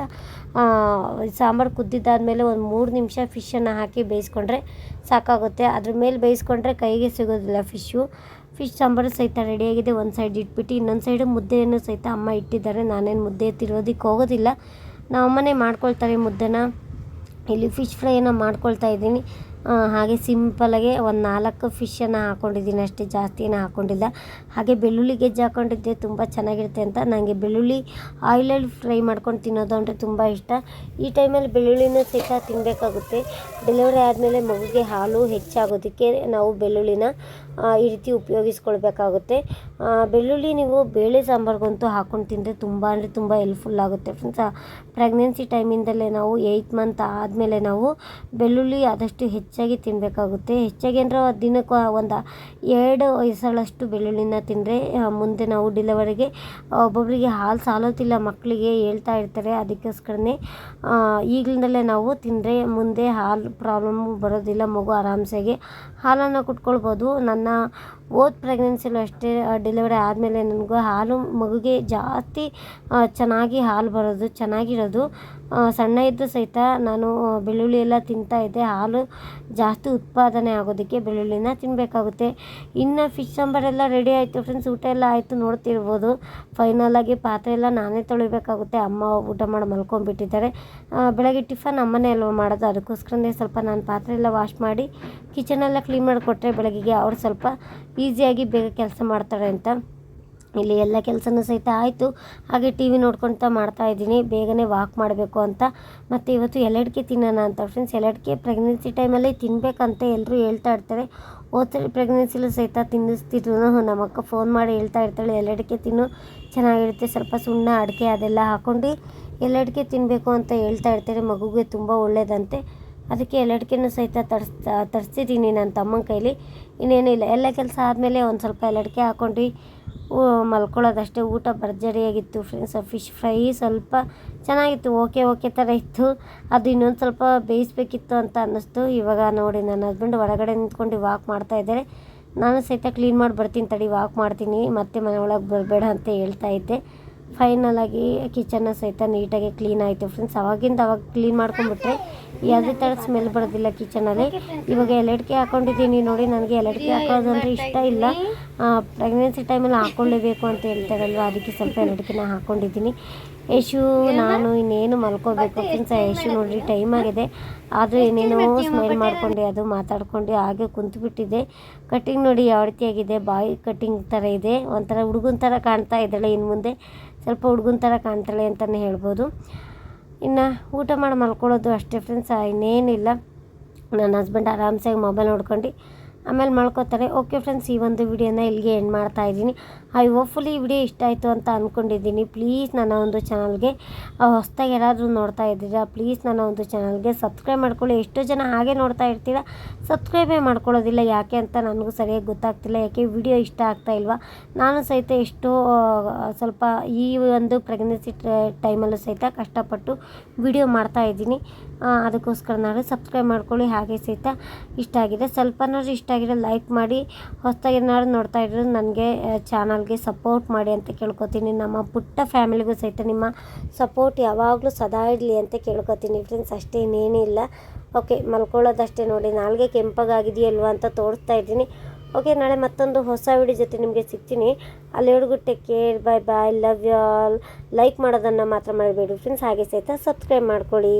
ಸಾಂಬಾರು ಕುದ್ದಿದ್ದಾದಮೇಲೆ ಒಂದು ಮೂರು ನಿಮಿಷ ಫಿಶನ್ನು ಹಾಕಿ ಬೇಯಿಸ್ಕೊಂಡ್ರೆ ಸಾಕಾಗುತ್ತೆ. ಅದ್ರ ಮೇಲೆ ಬೇಯಿಸ್ಕೊಂಡ್ರೆ ಕೈಗೆ ಸಿಗೋದಿಲ್ಲ ಫಿಶ್ಶು ಫಿಶ್ ಸಾಂಬಾರು ಸಹಿತ ರೆಡಿಯಾಗಿದೆ ಒಂದು ಸೈಡ್ ಇಟ್ಬಿಟ್ಟು ಇನ್ನೊಂದು ಸೈಡು ಮುದ್ದೆಯನ್ನು ಸಹಿತ ಅಮ್ಮ ಇಟ್ಟಿದ್ದಾರೆ. ನಾನೇನು ಮುದ್ದೆ ತಿರೋದಕ್ಕೆ ಹೋಗೋದಿಲ್ಲ. ನಮ್ಮ ಅಮ್ಮನೇ ಮಾಡ್ಕೊಳ್ತಾರೆ ಮುದ್ದೆನ. ಇಲ್ಲಿ ಫಿಶ್ ಫ್ರೈಯನ್ನು ಮಾಡ್ಕೊಳ್ತಾ ಇದ್ದೀನಿ. ಹಾಗೆ ಸಿಂಪಲಾಗೆ ಒಂದು ನಾಲ್ಕು ಫಿಶನ್ನು ಹಾಕ್ಕೊಂಡಿದ್ದೀನಿ ಅಷ್ಟೇ ಜಾಸ್ತಿನ ಹಾಕ್ಕೊಂಡಿಲ್ಲ ಹಾಗೆ ಬೆಳ್ಳುಳ್ಳಿ ಗೆಜ್ಜೆ ಹಾಕ್ಕೊಂಡಿದ್ದೆ ತುಂಬ ಚೆನ್ನಾಗಿರುತ್ತೆ ಅಂತ. ನನಗೆ ಬೆಳ್ಳುಳ್ಳಿ ಆಯಿಲಲ್ಲಿ ಫ್ರೈ ಮಾಡ್ಕೊಂಡು ತಿನ್ನೋದು ಅಂದರೆ ತುಂಬ ಇಷ್ಟ. ಈ ಟೈಮಲ್ಲಿ ಬೆಳ್ಳುಳ್ಳಿನೂ ಸಹಿತ ತಿನ್ನಬೇಕಾಗುತ್ತೆ ಡೆಲಿವರಿ ಆದಮೇಲೆ ಮಗುಗೆ ಹಾಲು ಹೆಚ್ಚಾಗೋದಕ್ಕೆ ನಾವು ಬೆಳ್ಳುಳ್ಳಿನ ಈ ರೀತಿ ಉಪಯೋಗಿಸ್ಕೊಳ್ಬೇಕಾಗುತ್ತೆ. ಬೆಳ್ಳುಳ್ಳಿ ನೀವು ಬೇಳೆ ಸಾಂಬಾರ್ಗಂತೂ ಹಾಕ್ಕೊಂಡು ತಿಂದರೆ ತುಂಬ ಅಂದರೆ ತುಂಬ ಹೆಲ್ಪ್ಫುಲ್ ಆಗುತ್ತೆ. ಫ್ರೆಂಡ್ಸ್ ಪ್ರೆಗ್ನೆನ್ಸಿ ಟೈಮಿಂದಲೇ ನಾವು ಏಯ್ತ್ ಮಂತ್ ಆದಮೇಲೆ ನಾವು ಬೆಳ್ಳುಳ್ಳಿ ಆದಷ್ಟು ಹೆಚ್ಚಾಗಿ ತಿನ್ನಬೇಕಾಗುತ್ತೆ ಹೆಚ್ಚಾಗಿ ಅಂದರೆ ದಿನಕ್ಕೆ ಒಂದು ಎರಡು ವಯಸ್ಸಳಷ್ಟು ಬೆಳ್ಳುಳ್ಳಿನ ತಿಂದರೆ ಮುಂದೆ ನಾವು ಡಿಲೆವರಿಗೆ ಒಬ್ಬೊಬ್ಬರಿಗೆ ಹಾಲು ಸಾಲೋತಿಲ್ಲ ಮಕ್ಕಳಿಗೆ ಹೇಳ್ತಾ ಇರ್ತಾರೆ. ಅದಕ್ಕೋಸ್ಕರನೇ ಈಗಲಿಂದಲೇ ನಾವು ತಿಂದರೆ ಮುಂದೆ ಹಾಲು ಪ್ರಾಬ್ಲಮ್ಮು ಬರೋದಿಲ್ಲ, ಮಗು ಆರಾಮ್ಸಾಗಿ ಹಾಲನ್ನು ಕುಟ್ಕೊಳ್ಬೋದು. ನನ್ನ 嗯。ಓದ್ ಪ್ರೆಗ್ನೆನ್ಸಿಲೂ ಅಷ್ಟೇ ಡೆಲಿವರಿ ಆದಮೇಲೆ ನನಗೂ ಹಾಲು, ಮಗುಗೆ ಜಾಸ್ತಿ ಚೆನ್ನಾಗಿ ಹಾಲು ಬರೋದು, ಚೆನ್ನಾಗಿರೋದು. ಸಣ್ಣ ಇದ್ದು ಸಹಿತ ನಾನು ಬೆಳ್ಳುಳ್ಳಿ ಎಲ್ಲ ತಿಂತಾಯಿದ್ದೆ ಹಾಲು ಜಾಸ್ತಿ ಉತ್ಪಾದನೆ ಆಗೋದಕ್ಕೆ ಬೆಳ್ಳುಳ್ಳಿನ ತಿನ್ನಬೇಕಾಗುತ್ತೆ ಇನ್ನು ಫಿಶ್ ಸಾಂಬಾರೆಲ್ಲ ರೆಡಿ ಆಯಿತು ಫ್ರೆಂಡ್ಸ್ ಊಟ ಎಲ್ಲ ಆಯಿತು ನೋಡ್ತಿರ್ಬೋದು. ಫೈನಲಾಗಿ ಪಾತ್ರೆ ಎಲ್ಲ ನಾನೇ ತೊಳಿಬೇಕಾಗುತ್ತೆ. ಅಮ್ಮ ಊಟ ಮಾಡಿ ಮಲ್ಕೊಂಡ್ಬಿಟ್ಟಿದ್ದಾರೆ. ಬೆಳಗ್ಗೆ ಟಿಫನ್ ಅಮ್ಮನೇ ಅಲ್ವ ಮಾಡೋದು? ಅದಕ್ಕೋಸ್ಕರನೇ ಸ್ವಲ್ಪ ನಾನು ಪಾತ್ರೆ ಎಲ್ಲ ವಾಶ್ ಮಾಡಿ ಕಿಚನೆಲ್ಲ ಕ್ಲೀನ್ ಮಾಡಿಕೊಟ್ರೆ ಬೆಳಗ್ಗೆಗೆ ಅವ್ರು ಸ್ವಲ್ಪ ಈಸಿಯಾಗಿ ಬೇಗ ಕೆಲಸ ಮಾಡ್ತಾರೆ ಅಂತ ಇಲ್ಲಿ ಎಲ್ಲ ಕೆಲಸನೂ ಸಹಿತ ಆಯಿತು. ಹಾಗೆ ಟಿ ವಿ ನೋಡ್ಕೊಳ್ತಾ ಮಾಡ್ತಾಯಿದ್ದೀನಿ ಬೇಗನೆ ವಾಕ್ ಮಾಡಬೇಕು ಅಂತ. ಮತ್ತು ಇವತ್ತು ಎಲ್ಲಡಿಕೆ ತಿನ್ನೋಣ ಅಂತ ಫ್ರೆಂಡ್ಸ್ ಎಲ್ಲಡಿಕೆ ಪ್ರೆಗ್ನೆನ್ಸಿ ಟೈಮಲ್ಲಿ ತಿನ್ನಬೇಕಂತ ಎಲ್ಲರೂ ಹೇಳ್ತಾ ಇರ್ತಾರೆ. ಓದ್ತಾರೆ ಪ್ರೆಗ್ನೆನ್ಸಿಲೂ ಸಹಿತ ತಿನ್ನಿಸ್ತಿದ್ರು. ನಮ್ಮ ಅಕ್ಕ ಫೋನ್ ಮಾಡಿ ಹೇಳ್ತಾ ಇರ್ತಾಳೆ ಎಲ್ಲಡಿಕೆ ತಿನ್ನು. ಚೆನ್ನಾಗಿರುತ್ತೆ. ಸ್ವಲ್ಪ ಸುಣ್ಣ, ಅಡಿಕೆ ಅದೆಲ್ಲ ಹಾಕ್ಕೊಂಡು ಎಲ್ಲಡಿಕೆ ತಿನ್ನಬೇಕು ಅಂತ ಹೇಳ್ತಾ ಇರ್ತಾರೆ. ಮಗುಗೆ ತುಂಬ ಒಳ್ಳೆಯದಂತೆ ಅದಕ್ಕೆ ಎಲ್ಲಡಿಕೆನೂ ಸಹಿತ ತರ್ಸ್, ತರಿಸಿದ್ದೀನಿ ನನ್ನ ತಮ್ಮನ ಕೈಲಿ. ಇನ್ನೇನಿಲ್ಲ ಎಲ್ಲ ಕೆಲಸ ಆದಮೇಲೆ ಒಂದು ಸ್ವಲ್ಪ ಎಲ್ಲಡ್ಕೆ ಹಾಕ್ಕೊಂಡು ಮಲ್ಕೊಳ್ಳೋದಷ್ಟೇ, ಊಟ ಭರ್ಜರಿಯಾಗಿತ್ತು ಫ್ರೆಂಡ್ಸ್ ಫಿಶ್ ಫ್ರೈ ಸ್ವಲ್ಪ ಚೆನ್ನಾಗಿತ್ತು ಓಕೆ ಓಕೆ ಥರ ಇತ್ತು. ಅದು ಇನ್ನೊಂದು ಸ್ವಲ್ಪ ಬೇಯಿಸ್ಬೇಕಿತ್ತು ಅಂತ ಅನ್ನಿಸ್ತು. ಇವಾಗ ನೋಡಿ ನನ್ನ ಹಸ್ಬೆಂಡ್ ಹೊರಗಡೆ ನಿಂತ್ಕೊಂಡು ವಾಕ್ ಮಾಡ್ತಾ ಇದ್ದಾರೆ. ನಾನು ಸಹಿತ ಕ್ಲೀನ್ ಮಾಡಿ ಬರ್ತೀನಿ ತಡಿ ವಾಕ್ ಮಾಡ್ತೀನಿ, ಮತ್ತೆ ಮನೆ ಒಳಗೆ ಬರಬೇಡ ಅಂತ ಹೇಳ್ತಾ ಇದ್ದೆ. ಫೈನಲಾಗಿ ಕಿಚನ್ನ ಸಹಿತ ನೀಟಾಗಿ ಕ್ಲೀನ್ ಆಯಿತು ಫ್ರೆಂಡ್ಸ್ ಅವಾಗಿಂದ ಅವಾಗ ಕ್ಲೀನ್ ಮಾಡ್ಕೊಂಡ್ಬಿಟ್ರೆ ಯಾವುದೇ ಥರ ಸ್ಮೆಲ್ ಬರೋದಿಲ್ಲ ಕಿಚನಲ್ಲಿ ಇವಾಗ ಎಲಡಿಕೆ ಹಾಕೊಂಡಿದ್ದೀನಿ ನೋಡಿ, ನನಗೆ ಎಲೆಡ್ಕೆ ಹಾಕೋದಂದ್ರೆ ಇಷ್ಟ ಇಲ್ಲ. ಪ್ರೆಗ್ನೆನ್ಸಿ ಟೈಮಲ್ಲಿ ಹಾಕ್ಕೊಳ್ಳೇಬೇಕು ಅಂತ ಹೇಳ್ತಾರಲ್ವ? ಅದಕ್ಕೆ ಸ್ವಲ್ಪ ಎಲೆಡ್ಕೆನ ಹಾಕ್ಕೊಂಡಿದ್ದೀನಿ ಯಶು ನಾನು ಇನ್ನೇನು ಮಲ್ಕೋಬೇಕು. ಫ್ರೆಂಡ್ಸ್ ಯಶು ನೋಡ್ರಿ ಟೈಮ್ ಆಗಿದೆ. ಆದರೂ ಏನೇನೋ ಸ್ಮೈಲ್ ಮಾಡ್ಕೊಂಡು ಅದು ಮಾತಾಡ್ಕೊಂಡು ಹಾಗೆ ಕುಂತ್ಬಿಟ್ಟಿದೆ ಕಟ್ಟಿಂಗ್ ನೋಡಿ ಯಾವ ರೀತಿಯಾಗಿದೆ. ಬಾಯಿ ಕಟ್ಟಿಂಗ್ ಥರ ಇದೆ. ಒಂಥರ ಹುಡುಗನ ಥರ ಕಾಣ್ತಾ ಇದ್ದಾಳೆ. ಇನ್ನು ಮುಂದೆ ಸ್ವಲ್ಪ ಹುಡುಗನ ಥರ ಕಾಣ್ತಾಳೆ ಅಂತಲೇ ಹೇಳ್ಬೋದು. ಇನ್ನು ಊಟ ಮಾಡಿ ಮಲ್ಕೊಳ್ಳೋದು ಅಷ್ಟೇ ಫ್ರೆಂಡ್ಸ್. ಇನ್ನೇನಿಲ್ಲ ನನ್ನ ಹಸ್ಬೆಂಡ್ ಆರಾಮ್ಸಾಗಿ ಮೊಬೈಲ್ ನೋಡ್ಕೊಂಡು ಆಮೇಲೆ ಮಾಡ್ಕೋತಾರೆ ಓಕೆ ಫ್ರೆಂಡ್ಸ್ ಈ ಒಂದು ವಿಡಿಯೋನ ಇಲ್ಲಿಗೆ ಎಂಡ್ ಮಾಡ್ತಾ ಇದ್ದೀನಿ. ಐ ಹೋಪ್ಫುಲಿ ಈ ವಿಡಿಯೋ ಇಷ್ಟ ಆಯಿತು ಅಂತ ಅಂದ್ಕೊಂಡಿದ್ದೀನಿ ಪ್ಲೀಸ್ ನನ್ನ ಒಂದು ಚಾನಲ್ಗೆ ಹೊಸ್ದಾಗಿ ಯಾರಾದರೂ ನೋಡ್ತಾ ಇದ್ದೀರಾ ಪ್ಲೀಸ್ ನನ್ನ ಒಂದು ಚಾನಲ್ಗೆ ಸಬ್ಸ್ಕ್ರೈಬ್ ಮಾಡ್ಕೊಳ್ಳಿ. ಎಷ್ಟೋ ಜನ ಹಾಗೆ ನೋಡ್ತಾ ಇರ್ತೀರಾ ಸಬ್ಸ್ಕ್ರೈಬೇ ಮಾಡ್ಕೊಳ್ಳೋದಿಲ್ಲ. ಯಾಕೆ ಅಂತ ನನಗೂ ಸರಿಯಾಗಿ ಗೊತ್ತಾಗ್ತಿಲ್ಲ. ಯಾಕೆ ವಿಡಿಯೋ ಇಷ್ಟ ಆಗ್ತಾ ಇಲ್ವಾ? ನಾನು ಸಹಿತ ಎಷ್ಟೋ ಸ್ವಲ್ಪ ಈ ಒಂದು ಪ್ರೆಗ್ನೆನ್ಸಿ ಟೈಮಲ್ಲೂ ಸಹಿತ ಕಷ್ಟಪಟ್ಟು ವಿಡಿಯೋ ಮಾಡ್ತಾ ಇದ್ದೀನಿ. ಅದಕ್ಕೋಸ್ಕರ ನಾನು ಸಬ್ಸ್ಕ್ರೈಬ್ ಮಾಡ್ಕೊಳ್ಳಿ. ಹಾಗೆ ಸಹಿತ ಇಷ್ಟ ಆಗಿದೆ. ಸ್ವಲ್ಪನಾದ್ರೂ ಇಷ್ಟ ಆಗಿದೆ ಲೈಕ್ ಮಾಡಿ. ಹೊಸದಾಗಿ ಏನಾದ್ರು ನೋಡ್ತಾ ಇದ್ರು ನನಗೆ ಚಾನಲ್ಗೆ ಸಪೋರ್ಟ್ ಮಾಡಿ ಅಂತ ಕೇಳ್ಕೊತೀನಿ. ನಮ್ಮ ಪುಟ್ಟ ಫ್ಯಾಮಿಲಿಗೂ ಸಹಿತ ನಿಮ್ಮ ಸಪೋರ್ಟ್ ಯಾವಾಗಲೂ ಸದಾ ಇರಲಿ ಅಂತ ಕೇಳ್ಕೊತೀನಿ ಫ್ರೆಂಡ್ಸ್ ಅಷ್ಟೇ ಇನ್ನೇನೂ ಇಲ್ಲ. ಓಕೆ ಮಲ್ಕೊಳ್ಳೋದಷ್ಟೇ ನೋಡಿ. ನಾಲ್ಗೆ ಕೆಂಪಗಾಗಿದೆಯಲ್ವಾ ಅಂತ ತೋರಿಸ್ತಾ ಇದ್ದೀನಿ. ಓಕೆ ನಾಳೆ ಮತ್ತೊಂದು ಹೊಸ ವಿಡಿಯೋ ಜೊತೆ ನಿಮಗೆ ಸಿಗ್ತೀನಿ. ಅಲ್ಲಿವರೆಗೂ take care bye bye love you all like ಮಾಡೋದನ್ನು ಮಾತ್ರ ಮಾಡಬೇಡಿ ಫ್ರೆಂಡ್ಸ್ ಹಾಗೆ ಸಹಿತ ಸಬ್ಸ್ಕ್ರೈಬ್ ಮಾಡ್ಕೊಳ್ಳಿ.